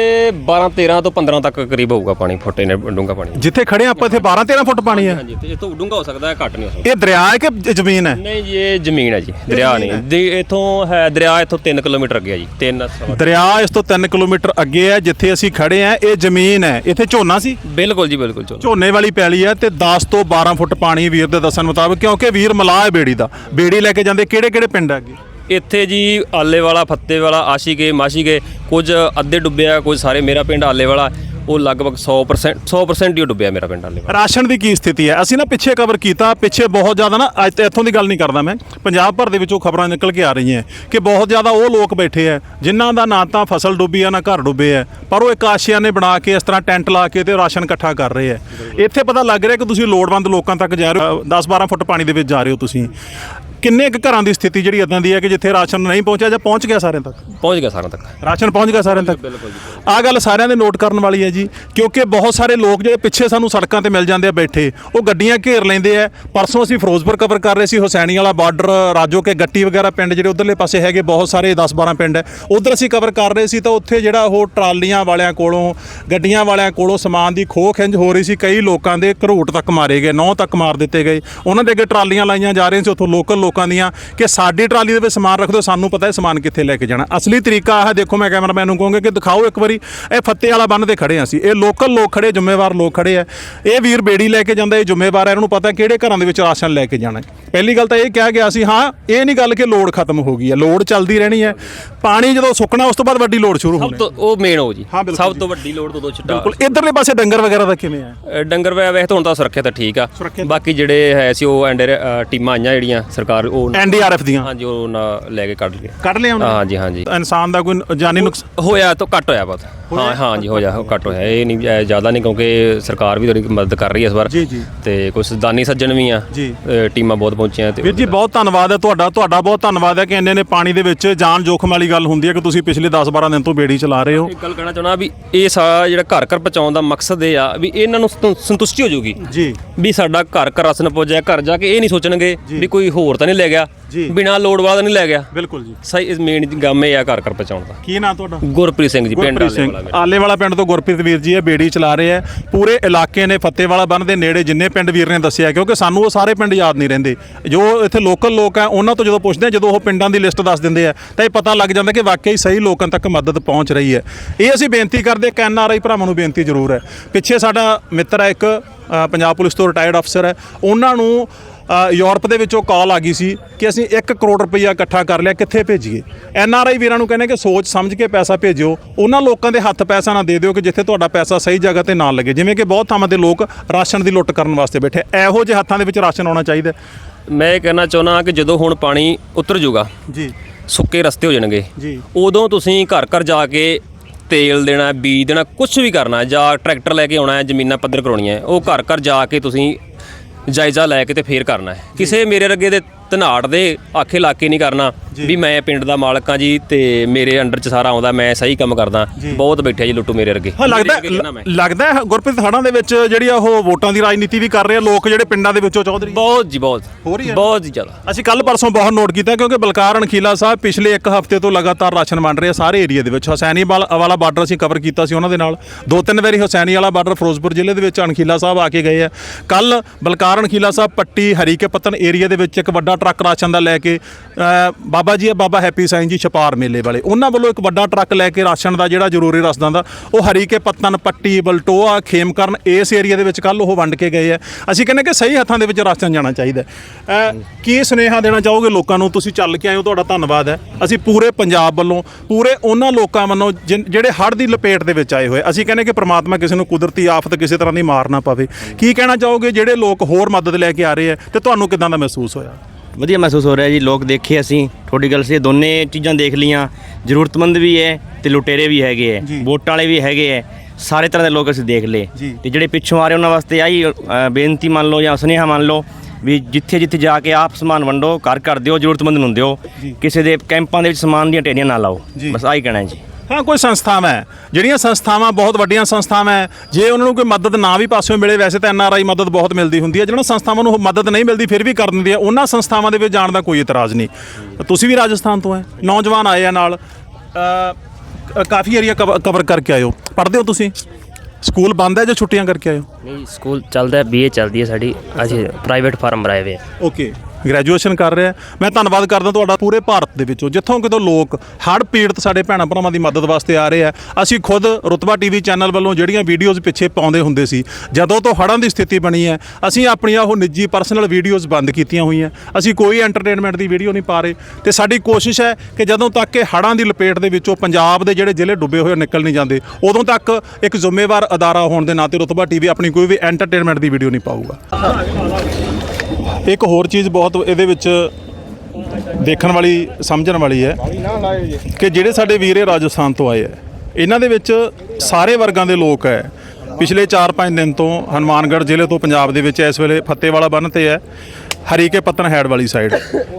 12 13 ਤੋਂ 15 ਤੱਕ ਕਰੀਬ ਹੋਊਗਾ ਪਾਣੀ ਫੁੱਟੇ ਨੇ ਡੂੰਗਾ ਪਾਣੀ। ਜਿੱਥੇ ਖੜੇ ਆ ਆਪਾਂ ਇੱਥੇ 12 13 ਫੁੱਟ ਪਾਣੀ ਹੈ ਹਾਂਜੀ ਤੇ ਤੋਂ ਡੂੰਗਾ ਹੋ ਸਕਦਾ ਹੈ ਘੱਟ ਨਹੀਂ ਹੋ ਸਕਦਾ। ਇਹ ਦਰਿਆ ਹੈ ਕਿ ਜ- ਜ਼ਮੀਨ ਹੈ? ਨਹੀਂ ਜੀ ਇਹ ਜ਼ਮੀਨ ਹੈ ਜੀ ਦਰਿਆ ਨਹੀਂ। ਦੀ ਇਥੋਂ ਹੈ ਦਰਿਆ ਇਥੋਂ 3 ਕਿਲੋਮੀਟਰ ਅੱਗੇ ਹੈ ਜੀ 3 ਦਰਿਆ ਇਸ ਤੋਂ 3 ਕਿਲੋਮੀਟਰ ਅੱਗੇ ਹੈ ਜਿੱਥੇ ਅਸੀਂ ਖੜੇ ਆ ਇਹ ਜ਼ਮੀਨ ਹੈ। ਇੱਥੇ ਝੋਨਾ ਸੀ? ਬਿਲਕੁਲ ਜੀ ਬਿਲਕੁਲ ਝੋਨੇ। ਵਾਲੀ ਪੈਲੀ ਹੈ ਤੇ 10 ਤੋਂ 12 ਫੁੱਟ ਪਾਣੀ ਵੀਰ ਦੇ ਦੱਸਣ ਮੁਤਾਬਕ ਕਿਉਂਕਿ ਵੀਰ ਮਲਾਹ ਹੈ ਬੇੜੀ ਦਾ। ਬੇੜੀ ਲੈ ਕੇ ਜਾਂਦੇ ਕਿਹੜੇ ਕਿਹੜੇ ਪਿੰਡ ਆ ਅੱਗੇ? ਇੱਥੇ ਜੀ ਆਲੇ ਵਾਲਾ ਫੱਤੇ ਵਾਲਾ ਆਸ਼ੀਕੇ ਮਾਸ਼ੀਕੇ ਕੁਝ ਅੱਧੇ ਡੁੱਬਿਆ ਕੁਝ ਸਾਰੇ ਮੇਰਾ ਪਿੰਡ ਆਲੇ ਵਾਲਾ ਉਹ ਲਗਭਗ 100% 100% ਹੀ ਡੁੱਬਿਆ ਮੇਰਾ ਪਿੰਡ ਆਲੇ ਵਾਲਾ ਰਾਸ਼ਨ ਦੀ ਕੀ ਸਥਿਤੀ ਹੈ? ਅਸੀਂ ਨਾ ਪਿੱਛੇ ਕਵਰ ਕੀਤਾ ਪਿੱਛੇ ਬਹੁਤ ਜ਼ਿਆਦਾ ਨਾ ਅੱਜ ਤੇ ਇੱਥੋਂ ਦੀ ਗੱਲ ਨਹੀਂ ਕਰਦਾ ਮੈਂ। ਪੰਜਾਬ ਭਰ ਦੇ ਵਿੱਚੋਂ ਖਬਰਾਂ ਨਿਕਲ ਕੇ ਆ ਰਹੀਆਂ। ਕਿ ਬਹੁਤ ਜ਼ਿਆਦਾ ਉਹ ਲੋਕ ਬੈਠੇ ਆ ਜਿਨ੍ਹਾਂ ਦਾ ਨਾ ਤਾਂ ਫਸਲ ਡੁੱਬੀ ਆ ਨਾ ਘਰ ਡੁੱਬੇ ਆ ਪਰ ਉਹ ਇੱਕ ਆਸ਼ੀਆਨੇ ਬਣਾ ਕੇ ਇਸ ਤਰ੍ਹਾਂ ਟੈਂਟ ਲਾ ਕੇ ਤੇ ਰਾਸ਼ਨ ਇਕੱਠਾ ਕਰ ਰਹੇ ਆ। ਇੱਥੇ ਪਤਾ ਲੱਗ ਰਿਹਾ ਕਿ ਤੁਸੀਂ ਲੋੜਵੰਦ ਲੋਕਾਂ ਤੱਕ ਜਾ ਰਹੇ ਹੋ 10-12 ਫੁੱਟ ਪਾਣੀ ਦੇ ਵਿੱਚ ਜਾ ਰਹੇ ਹੋ ਤੁਸੀਂ। ਕਿੰਨੇ ਕੁ ਘਰਾਂ ਦੀ ਸਥਿਤੀ ਜਿਹੜੀ ਇਦਾਂ ਦੀ ਹੈ ਕਿ ਜਿੱਥੇ ਰਾਸ਼ਨ ਨਹੀਂ ਪਹੁੰਚਿਆ ਜਾਂ ਪਹੁੰਚ ਗਿਆ ਸਾਰਿਆਂ ਤੱਕ? ਪਹੁੰਚ ਗਿਆ ਸਾਰਿਆਂ ਤੱਕ। ਰਾਸ਼ਨ ਪਹੁੰਚ ਗਿਆ ਸਾਰਿਆਂ ਤੱਕ? ਆ ਗੱਲ ਸਾਰਿਆਂ ਦੇ ਨੋਟ ਕਰਨ ਵਾਲੀ ਹੈ ਜੀ ਕਿਉਂਕਿ ਬਹੁਤ ਸਾਰੇ ਲੋਕ ਜਿਹੜੇ ਪਿੱਛੇ ਸਾਨੂੰ ਸੜਕਾਂ ਤੇ ਮਿਲ ਜਾਂਦੇ ਆ ਬੈਠੇ ਉਹ ਗੱਡੀਆਂ ਘੇਰ ਲੈਂਦੇ ਆ। ਪਰਸੋਂ ਅਸੀਂ ਫਿਰੋਜ਼ਪੁਰ ਕਵਰ ਕਰ ਰਹੇ ਸੀ ਹੁਸੈਨੀ ਵਾਲਾ ਬਾਰਡਰ ਰਾਜੋ ਕੇ ਗੱਟੀ ਵਗੈਰਾ ਪਿੰਡ ਜਿਹੜੇ ਉਧਰਲੇ ਪਾਸੇ ਹੈਗੇ ਬਹੁਤ ਸਾਰੇ 10-12 ਪਿੰਡ ਹੈ। ਉਧਰ ਅਸੀਂ ਕਵਰ ਕਰ ਰਹੇ ਸੀ ਤਾਂ ਉੱਥੇ ਜਿਹੜਾ ਉਹ ਟਰਾਲੀਆਂ ਵਾਲਿਆਂ ਕੋਲੋਂ ਗੱਡੀਆਂ ਵਾਲਿਆਂ ਕੋਲੋਂ ਸਮਾਨ ਦੀ ਖੋਹ ਖਿੰਝ ਹੋ ਰਹੀ ਸੀ। ਕਈ ਲੋਕਾਂ ਦੇ ਘਰੋਟ ਤੱਕ ਮਾਰੇ ਗਏ ਨੌ ਤੱਕ ਮਾਰ ਦਿੱਤੇ ਗਏ। ਉਹਨਾਂ ਦੇ ਅੱਗੇ ਟਰਾਲੀਆਂ ਲਾਈਆਂ ਜਾ ਰਹੀਆਂ ਸੀ ਉੱਥੋਂ ਲੋਕਲ ਲੋਕਾਂ ਦੀਆਂ ਕਿ ਸਾਡੀ ਟਰਾਲੀ ਦੇ ਵਿੱਚ ਸਮਾਨ ਰੱਖ ਦਿਓ ਸਾਨੂੰ ਪਤਾ ਹੈ ਸਮਾਨ ਕਿੱਥੇ ਲੈ ਕੇ ਜਾਣਾ। ਅਸਲੀ ਤਰੀਕਾ ਆਹ ਦੇਖੋ ਮੈਂ ਕੈਮਰਾਮੈਨ ਨੂੰ ਕਹੂੰਗਾ ਕਿ ਦਿਖਾਓ ਇੱਕ ਵਾਰੀ ਇਹ ਫੱਤੇ ਵਾਲਾ ਬੰਨ ਤੇ ਖੜੇ ਹਾਂ ਅਸੀਂ। ਇਹ ਲੋਕਲ ਲੋਕ ਖੜੇ ਜ਼ਿੰਮੇਵਾਰ ਲੋਕ ਖੜੇ ਆ। ਇਹ ਵੀਰ ਬੇੜੀ ਲੈ ਕੇ ਜਾਂਦਾ ਇਹ ਜ਼ਿੰਮੇਵਾਰ ਹੈ ਇਹਨਾਂ ਨੂੰ ਪਤਾ ਕਿਹੜੇ ਘਰਾਂ ਦੇ ਵਿੱਚ ਰਾਸ਼ਨ ਲੈ ਕੇ ਜਾਣਾ ਹੈ। ਪਹਿਲੀ ਗੱਲ ਤਾਂ ਇਹ ਕਿਹਾ ਗਿਆ ਸੀ ਹਾਂ ਇਹ ਨਹੀਂ ਗੱਲ ਕਿ ਲੋੜ ਖਤਮ ਹੋ ਗਈ ਹੈ ਲੋੜ ਚੱਲਦੀ ਰਹਿਣੀ ਹੈ। ਪਾਣੀ ਜਦੋਂ ਸੁੱਕਣਾ ਉਸ ਤੋਂ ਬਾਅਦ ਵੱਡੀ ਲੋੜ ਸ਼ੁਰੂ ਸਭ ਹੋਣੀ ਤੋਂ ਉਹ ਮੇਨ ਹੋ ਜੀ। ਹਾਂ, ਸਭ। ਤੋਂ ਵੱਡੀ ਲੋੜ ਤੋਂ ਦੋ ਛਿੱਟਾ। ਬਿਲਕੁਲ। ਇਧਰਲੇ ਪਾਸੇ ਡੰਗਰ ਵਗੈਰਾ ਦਾ ਕਿਵੇਂ ਆ? ਡੰਗਰ ਵੈਸੇ ਤਾਂ ਹੁਣ ਤਾਂ ਸੁਰੱਖਿਅਤ ਠੀਕ ਆ। ਬਾਕੀ ਜਿਹੜੇ ਹੈ ਸੀ ਉਹ ਐਂਡਰ ਟੀਮਾਂ ਆਈਆਂ ਜਿਹੜੀਆਂ ਸਰਕਾਰ ਸਰਕਾਰ ਉਹ ਐਨਡੀਆਰਐਫ ਦੀਆਂ? ਹਾਂਜੀ ਉਹ ਨਾ ਲੈ ਕੇ ਕੱਢ ਕੇ ਕੱਢ ਲਿਆ ਉਹਨਾਂ ਹਾਂਜੀ ਹਾਂਜੀ। ਇਨਸਾਨ ਦਾ ਕੋਈ ਜਾਨੀ ਨੁਕਸ ਹੋਇਆ ਤਾਂ ਘੱਟ ਹੋਇਆ ਬਸ ਹਾਂ ਹਾਂਜੀ ਹੋਇਆ ਉਹ ਘੱਟ ਹੋਇਆ। ਇਹ ਨਹੀਂ ਇਹ ਜ਼ਿਆਦਾ ਨਹੀਂ ਕਿਉਂਕਿ ਸਰਕਾਰ ਵੀ ਥੋੜੀ ਮਦਦ ਕਰ ਰਹੀ ਹੈ ਇਸ ਵਾਰ। ਜੀ, ਜੀ। ਤੇ ਕੁਝ ਦਾਨੀ ਸੱਜਣ ਵੀ ਆ। ਜੀ। ਅ, ਟੀਮਾਂ ਬਹੁਤ ਪਹੁੰਚੀਆਂ ਤੇ ਵੀਰ ਜੀ ਬਹੁਤ ਧੰਨਵਾਦ ਹੈ ਤੁਹਾਡਾ ਤੁਹਾਡਾ ਬਹੁਤ ਧੰਨਵਾਦ ਹੈ ਕਿ ਇੰਨੇ ਨੇ ਪਾਣੀ ਦੇ ਵਿੱਚ ਜਾਨ ਜੋਖਮ ਵਾਲੀ ਗੱਲ ਹੁੰਦੀ ਹੈ ਕਿ ਤੁਸੀਂ ਪਿਛਲੇ 10-12 ਦਿਨ ਤੋਂ ਬੇੜੀ ਚਲਾ ਰਹੇ ਹੋ। ਇੱਕ ਗੱਲ ਕਹਿਣਾ ਚਾਹੁੰਦਾ ਵੀ ਇਹ ਸਾਰਾ ਜਿਹੜਾ ਘਰ ਘਰ ਪਹੁੰਚਾਉਣ ਦਾ ਮਕਸਦ ਇਹ ਆ ਵੀ ਇਹਨਾਂ ਨੂੰ ਸੰਤੁ- ਸੰਤੁਸ਼ਟੀ ਹੋ ਜਾਊਗੀ ਜੀ। ਵੀ ਸਾਡਾ ਘਰ ਘਰ ਰਸਨ ਪਹੁੰਚਿਆ ਘਰ ਜਾ ਕੇ ਇਹ ਨਹੀਂ ਸੋਚਣਗੇ ਵੀ ਕੋਈ ਹੋਰ ਤਾਂ ਨਹੀਂ ਲੈ ਗਿਆ। ਜੀ। ਬਿਨਾਂ ਲੋੜ ਵਾਲਾ ਨਹੀਂ ਲੈ ਗਿਆ। ਬਿਲਕੁਲ ਜੀ। ਸਹੀ ਇਸ ਮੇਨ ਗਮ ਇਹ ਆ ਘਰ ਘਰ ਪਹੁੰਚਾਉਣ ਦਾ। ਕੀ ਨਾਂ ਤੁਹਾਡਾ? ਗੁਰਪ੍ਰੀਤ ਸਿੰਘ ਜੀ ਪਿੰਡ ਗੁਰਪ੍ਰੀਤ ਸਿੰਘ। ਵਾਲਾ ਮੇਰਾ। ਆਲੇ ਵਾਲਾ ਪਿੰਡ ਤੋਂ ਗੁਰਪ੍ਰੀਤ ਵੀਰ ਜੀ ਇਹ ਬੇੜੀ ਚਲਾ ਰਹੇ ਆ। ਪੂਰੇ ਇਲਾਕੇ ਨੇ ਫੱਤੇਵਾਲਾ ਬੰਨ ਦੇ ਨੇੜੇ ਜਿੰਨੇ ਪਿੰਡ ਵੀਰ ਨੇ ਦੱਸਿਆ ਕਿਉਂਕਿ ਸਾਨੂੰ ਉਹ ਸਾਰੇ ਪਿੰਡ ਯਾਦ ਨਹੀਂ ਰਹਿੰਦੇ। ਜੋ ਇੱਥੇ ਲੋਕਲ ਲੋਕ ਆ ਉਹਨਾਂ ਤੋਂ ਜਦੋਂ ਪੁੱਛਦੇ ਆ ਜਦੋਂ ਉਹ ਪਿੰਡਾਂ ਦੀ ਲਿਸਟ ਦੱਸ ਦਿੰਦੇ ਆ ਤਾਂ ਇਹ ਪਤਾ ਲੱਗ ਜਾਂਦਾ ਕਿ ਵਾਕਈ ਸਹੀ ਲੋਕਾਂ ਤੱਕ ਮਦਦ ਪਹੁੰਚ ਰਹੀ ਹੈ। ਇਹ ਅਸੀਂ ਬੇਨਤੀ ਕਰਦੇ ਕਿ ਐਨਆਰਆਈ ਭਰਾਵਾਂ ਨੂੰ ਬੇਨਤੀ ਜ਼ਰੂਰ ਹੈ। ਪਿੱਛੇ ਸਾਡਾ ਮਿੱਤਰ ਹੈ ਇੱਕ ਅ, ਪੰਜਾਬ ਪੁਲਿਸ ਤੋਂ ਰਿਟਾਇਰਡ ਅਫਸਰ ਹੈ। ਉਹਨਾਂ ਨੂੰ ਯੂਰਪ ਦੇ ਵਿੱਚੋਂ ਕਾਲ ਆ ਗਈ ਸੀ ਕਿ ਅਸੀਂ 1 ਕਰੋੜ ਰੁਪਈਆ ਇਕੱਠਾ ਕਰ ਲਿਆ ਕਿੱਥੇ ਭੇਜੀਏ? ਐਨ ਆਰ ਆਈ ਵੀਰਾਂ ਨੂੰ ਕਹਿੰਦੇ ਕਿ ਸੋਚ ਸਮਝ ਕੇ ਪੈਸਾ ਭੇਜਿਓ ਉਹਨਾਂ ਲੋਕਾਂ ਦੇ ਹੱਥ ਪੈਸਾ ਨਾ ਦੇ ਦਿਓ ਕਿ ਜਿੱਥੇ ਤੁਹਾਡਾ ਪੈਸਾ ਸਹੀ ਜਗ੍ਹਾ ਤੇ ਨਾ ਲੱਗੇ। ਜਿਵੇਂ ਕਿ ਬਹੁਤ ਥਾਵਾਂ ਤੇ ਲੋਕ ਰਾਸ਼ਨ ਦੀ ਲੁੱਟ ਕਰਨ ਵਾਸਤੇ ਬੈਠੇ। ਇਹੋ ਜਿਹੇ ਹੱਥਾਂ ਦੇ ਵਿੱਚ ਰਾਸ਼ਨ ਆਉਣਾ ਚਾਹੀਦਾ। ਮੈਂ ਇਹ ਕਹਿਣਾ ਚਾਹੁੰਦਾ ਕਿ ਜਦੋਂ ਹੁਣ ਪਾਣੀ ਉਤਰ ਜਾਊਗਾ ਜੀ। ਸੁੱਕੇ ਰਸਤੇ ਹੋ ਜਾਣਗੇ। ਜੀ। ਉਦੋਂ ਤੁਸੀਂ ਘਰ ਘਰ ਜਾ ਕੇ ਤੇਲ ਦੇਣਾ ਬੀਜ ਦੇਣਾ ਕੁਝ ਵੀ ਕਰਨਾ ਜਾਂ ਟਰੈਕਟਰ ਲੈ ਕੇ ਆਉਣਾ ਹੈ ਜ਼ਮੀਨਾਂ ਪੱਧਰ ਕਰਾਉਣੀਆਂ ਹੈ, ਉਹ ਘਰ ਘਰ ਜਾ ਕੇ ਤੁਸੀਂ ਜਾਇਜ਼ਾ ਲੈ ਕੇ ਤੇ ਫੇਰ ਕਰਨਾ ਹੈ। ਕਿਸੇ ਮੇਰੇ ਅੱਗੇ ਦੇ ਧਨਾੜ ਦੇ ਆਖੇ ਲਾ ਕੇ ਨਹੀਂ ਕਰਨਾ ਵੀ ਮੈਂ ਪਿੰਡ ਦਾ ਮਾਲਕ ਹਾਂ ਜੀ ਤੇ ਮੇਰੇ ਅੰਡਰ ਚ ਸਾਰਾ ਆਉਂਦਾ ਮੈਂ ਸਹੀ ਕੰਮ ਕਰਦਾ ਬਹੁਤ ਬੈਠੇ ਜੀ ਲੁੱਟੂ ਮੇਰੇ ਅੱਗੇ ਹਾਂ ਲੱਗਦਾ। ਲੱਗਦਾ ਗੁਰਪ੍ਰੀਤ ਹੜਾਂ ਦੇ ਵਿੱਚ ਜਿਹੜੀ ਆ ਉਹ ਵੋਟਾਂ ਦੀ ਰਾਜਨੀਤੀ ਵੀ ਕਰ ਰਹੇ ਆ ਲੋਕ ਜਿਹੜੇ ਪਿੰਡਾਂ ਦੇ ਵਿੱਚੋਂ ਚੌਧਰੀ। ਬਹੁਤ ਜੀ ਬਹੁਤ। ਹੋ ਰਹੀ ਹੈ? ਬਹੁਤ ਹੀ ਜ਼ਿਆਦਾ। ਅਸੀਂ ਕੱਲ ਪਰਸੋਂ ਬਹੁਤ ਨੋਟ ਕੀਤਾ ਕਿਉਂਕਿ ਬਲਕਾਰ ਅਣਖੀਲਾ ਸਾਹਿਬ ਪਿਛਲੇ ਇੱਕ ਹਫ਼ਤੇ ਤੋਂ ਲਗਾਤਾਰ ਰਾਸ਼ਨ ਵੰਡ ਰਹੇ ਆ ਸਾਰੇ ਏਰੀਆ ਦੇ ਵਿੱਚ। ਹਸੈਨੀ ਵਾਲਾ ਬਾਰਡਰ ਅਸੀਂ ਕਵਰ ਕੀਤਾ ਸੀ ਉਹਨਾਂ ਦੇ ਨਾਲ। ਦੋ ਤਿੰਨ ਵਾਰੀ ਹਸੈਨੀ ਵਾਲਾ ਬਾਰਡਰ ਫਿਰੋਜ਼ਪੁਰ ਜ਼ਿਲ੍ਹੇ ਦੇ ਵਿੱਚ ਅਣਖੀਲਾ ਸਾਹਿਬ ਆ ਕੇ ਗਏ ਆ। ਕੱਲ ਬਲਕਾਰ ਅਣਖੀਲਾ ਸਾਹਿਬ ਪੱਟੀ ਹਰੀਕੇ ਪੱਤਨ ਏਰੀਆ ਦੇ ਵਿੱਚ ਇੱਕ ਵੱਡਾ ਟਰੱਕ ਰਾਸ਼ਨ ਦਾ ਲੈ ਕੇ ਬਾਬਾ ਜੀ ਆ ਬਾਬਾ ਹੈਪੀ ਸਾਈਂ ਜੀ ਛਪਾਰ ਮੇਲੇ ਵਾਲੇ। ਉਹਨਾਂ ਵੱਲੋਂ ਇੱਕ ਵੱਡਾ ਟਰੱਕ ਲੈ ਕੇ ਰਾਸ਼ਨ ਦਾ ਜਿਹੜਾ ਜ਼ਰੂਰੀ ਰਸਦਾਂ ਦਾ, ਉਹ ਹਰੀਕੇ ਪੱਤਨ, ਪੱਟੀ, ਬਲਟੋਆ, ਖੇਮਕਰਨ, ਇਸ ਏਰੀਆ ਦੇ ਵਿੱਚ ਕੱਲ ਉਹ ਵੰਡ ਕੇ ਗਏ ਆ। ਅਸੀਂ ਕਹਿੰਦੇ ਕਿ ਸਹੀ ਹੱਥਾਂ ਦੇ ਵਿੱਚ ਰਾਸ਼ਨ ਜਾਣਾ ਚਾਹੀਦਾ ਕੀ ਸੁਨੇਹਾ ਦੇਣਾ ਚਾਹੋਗੇ ਲੋਕਾਂ ਨੂੰ? ਤੁਸੀਂ ਚੱਲ ਕੇ ਆਏ ਹੋ, ਤੁਹਾਡਾ ਧੰਨਵਾਦ ਹੈ। ਅਸੀਂ ਪੂਰੇ ਪੰਜਾਬ ਵੱਲੋਂ, ਪੂਰੇ ਉਹਨਾਂ ਲੋਕਾਂ ਵੱਲੋਂ ਜਿਨ- ਜਿਹੜੇ ਹੜ੍ਹ ਦੀ ਲਪੇਟ ਦੇ ਵਿੱਚ ਆਏ ਹੋਏ, ਅਸੀਂ ਕਹਿੰਦੇ ਕਿ ਪ੍ਰਮਾਤਮਾ ਕਿਸੇ ਨੂੰ ਕੁਦਰਤੀ ਆਫਤ ਕਿਸੇ ਤਰ੍ਹਾਂ ਦੀ ਮਾਰ ਨਾ ਪਾਵੇ। ਕੀ ਕਹਿਣਾ ਚਾਹੋਗੇ ਜਿਹੜੇ ਲੋਕ ਹੋਰ ਮਦਦ ਲੈ ਕੇ ਆ ਰਹੇ ਆ ਤੇ ਤੁਹਾਨੂੰ ਕਿਦਾਂ ਦਾ ਮਹਿਸੂਸ ਹੋਇਆ? ਵਧੀਆ ਮਹਿਸੂਸ ਹੋ ਰਿਹਾ ਜੀ ਲੋਕ ਦੇਖੇ ਅਸੀਂ ਤੁਹਾਡੀ ਗੱਲ ਸੇ ਦੋਨੇ ਚੀਜ਼ਾਂ ਦੇਖ ਲੀਆਂ ਜ਼ਰੂਰਤਮੰਦ ਵੀ ਹੈ ਤੇ ਲੁਟੇਰੇ ਵੀ ਹੈਗੇ ਹੈ। ਵੋਟਾਂ ਵਾਲੇ ਵੀ ਹੈਗੇ ਹੈ ਸਾਰੇ ਤਰ੍ਹਾਂ ਦੇ ਲੋਕ ਅਸੀਂ ਦੇਖ ਲਏ। ਤੇ ਜਿਹੜੇ ਪਿੱਛੋਂ ਆ ਰਹੇ ਉਹਨਾਂ ਵਾਸਤੇ ਆਹੀ ਬੇਨਤੀ ਮੰਨ ਲਓ ਜਾਂ ਸੁਨੇਹਾ ਮੰਨ ਲਓ ਵੀ ਜਿੱਥੇ ਜਿੱਥੇ ਜਾ ਕੇ ਆਪ ਸਮਾਨ ਵੰਡੋ ਘਰ ਘਰ ਦਿਓ ਜ਼ਰੂਰਤਮੰਦ ਨੂੰ ਦਿਓ ਕਿਸੇ ਦੇ ਕੈਂਪਾਂ ਦੇ ਵਿੱਚ ਸਮਾਨ ਦੀਆਂ ਢੇਰੀਆਂ ਨਾ ਲਾਓ। ਬਸ ਆਹੀ ਕਹਿਣਾ ਹੈ ਜੀ ਹਾਂ ਕੋਈ ਸੰਸਥਾਵਾਂ ਹੈ। ਜਿਹੜੀਆਂ ਸੰਸਥਾਵਾਂ ਬਹੁਤ ਵੱਡੀਆਂ ਸੰਸਥਾਵਾਂ ਹੈ ਜੇ ਉਹਨਾਂ ਨੂੰ ਕੋਈ ਮਦਦ ਨਾ ਵੀ ਪਾਸਿਓਂ ਮਿਲੇ ਵੈਸੇ ਤਾਂ ਐਨਆਰਆਈ ਮਦਦ ਬਹੁਤ ਮਿਲਦੀ ਹੁੰਦੀ ਹੈ। ਜਿਹਨਾਂ ਸੰਸਥਾਵਾਂ ਨੂੰ ਮਦਦ ਨਹੀਂ ਮਿਲਦੀ ਫਿਰ ਵੀ ਕਰ ਦਿੰਦੀ ਹੈ। ਉਹਨਾਂ ਸੰਸਥਾਵਾਂ ਦੇ ਵਿੱਚ ਜਾਣ ਦਾ ਕੋਈ ਇਤਰਾਜ਼ ਨਹੀਂ। ਤੁਸੀਂ ਵੀ ਰਾਜਸਥਾਨ ਤੋਂ ਹੈ। ਨੌਜਵਾਨ ਆਏ ਆ ਨਾਲ। ਕਾਫੀ ਏਰੀਆ ਕਵਰ ਕਰਕੇ ਆਇਓ ਪੜ੍ਹਦੇ ਹੋ ਤੁਸੀਂ? ਸਕੂਲ ਬੰਦ ਹੈ ਜਾਂ ਛੁੱਟੀਆਂ ਕਰਕੇ ਆਇਓ ਨਹੀਂ ਸਕੂਲ ਚੱਲਦਾ ਬੀਏ ਚੱਲਦੀ ਹੈ ਸਾਡੀ। ਅਸੀਂ ਪ੍ਰਾਈਵੇਟ ਫਾਰਮ ਭਰਾਏ ਹੋਏ ਆ। ਓਕੇ ਗ੍ਰੈਜੂਏਸ਼ਨ ਕਰ ਰਿਹਾ ਮੈਂ ਧੰਨਵਾਦ ਕਰਦਾ ਤੁਹਾਡਾ ਪੂਰੇ ਭਾਰਤ ਦੇ ਵਿੱਚੋਂ। ਜਿੱਥੋਂ ਕਿਤੋਂ ਲੋਕ ਹੜ੍ਹ ਪੀੜਤ ਸਾਡੇ ਭੈਣਾਂ ਭਰਾਵਾਂ ਦੀ ਮਦਦ ਵਾਸਤੇ ਆ ਰਹੇ ਆ, ਅਸੀਂ ਖੁਦ ਰੁਤਬਾ ਟੀਵੀ ਚੈਨਲ ਵੱਲੋਂ ਜਿਹੜੀਆਂ ਵੀਡੀਓਜ਼ ਪਿੱਛੇ ਪਾਉਂਦੇ ਹੁੰਦੇ ਸੀ, ਜਦੋਂ ਤੋਂ ਹੜ੍ਹਾਂ ਦੀ ਸਥਿਤੀ ਬਣੀ ਹੈ, ਅਸੀਂ ਆਪਣੀਆਂ ਉਹ ਨਿੱਜੀ ਪਰਸਨਲ ਵੀਡੀਓਜ਼ ਬੰਦ ਕੀਤੀਆਂ ਹੋਈਆਂ। ਅਸੀਂ ਕੋਈ ਐਂਟਰਟੇਨਮੈਂਟ ਦੀ ਵੀਡੀਓ ਨਹੀਂ ਪਾ ਰਹੇ। ਤੇ ਸਾਡੀ ਕੋਸ਼ਿਸ਼ ਹੈ ਕਿ ਜਦੋਂ ਤੱਕ ਇਹ ਹੜ੍ਹਾਂ ਦੀ ਲਪੇਟ ਦੇ ਵਿੱਚੋਂ ਪੰਜਾਬ ਦੇ ਜਿਹੜੇ ਜ਼ਿਲ੍ਹੇ ਡੁੱਬੇ ਹੋਏ ਨਿਕਲ ਨਹੀਂ ਜਾਂਦੇ, ਉਦੋਂ ਤੱਕ ਇੱਕ ਜ਼ਿੰਮੇਵਾਰ ਅਦਾਰਾ ਹੋਣ ਦੇ ਨਾਤੇ ਰੁਤਬਾ ਟੀਵੀ ਆਪਣੀ ਕੋਈ ਵੀ ਐਂਟਰਟੇਨਮੈਂਟ ਦੀ ਵੀਡੀਓ ਨਹੀਂ ਪਾਊਗਾ। ਇੱਕ ਹੋਰ ਚੀਜ਼ ਬਹੁਤ ਇਹਦੇ ਵਿੱਚ ਦੇਖਣ ਵਾਲੀ, ਸਮਝਣ ਵਾਲੀ ਹੈ ਕਿ ਜਿਹੜੇ ਸਾਡੇ ਵੀਰੇ ਰਾਜਸਥਾਨ ਤੋਂ ਆਏ ਹੈ ਇਹਨਾਂ ਦੇ ਵਿੱਚ ਸਾਰੇ ਵਰਗਾਂ ਦੇ ਲੋਕ ਹੈ। ਪਿਛਲੇ 4-5 ਦਿਨ ਤੋਂ ਹਨੂਮਾਨਗੜ੍ਹ ਜ਼ਿਲ੍ਹੇ ਤੋਂ ਪੰਜਾਬ ਦੇ ਵਿੱਚ ਇਸ ਵੇਲੇ ਫੱਤੇਵਾਲਾ ਬੰਨ ਤੇ ਹੈ, ਹਰੀਕੇ ਪੱਤਨ ਹੈਡ ਵਾਲੀ ਸਾਈਡ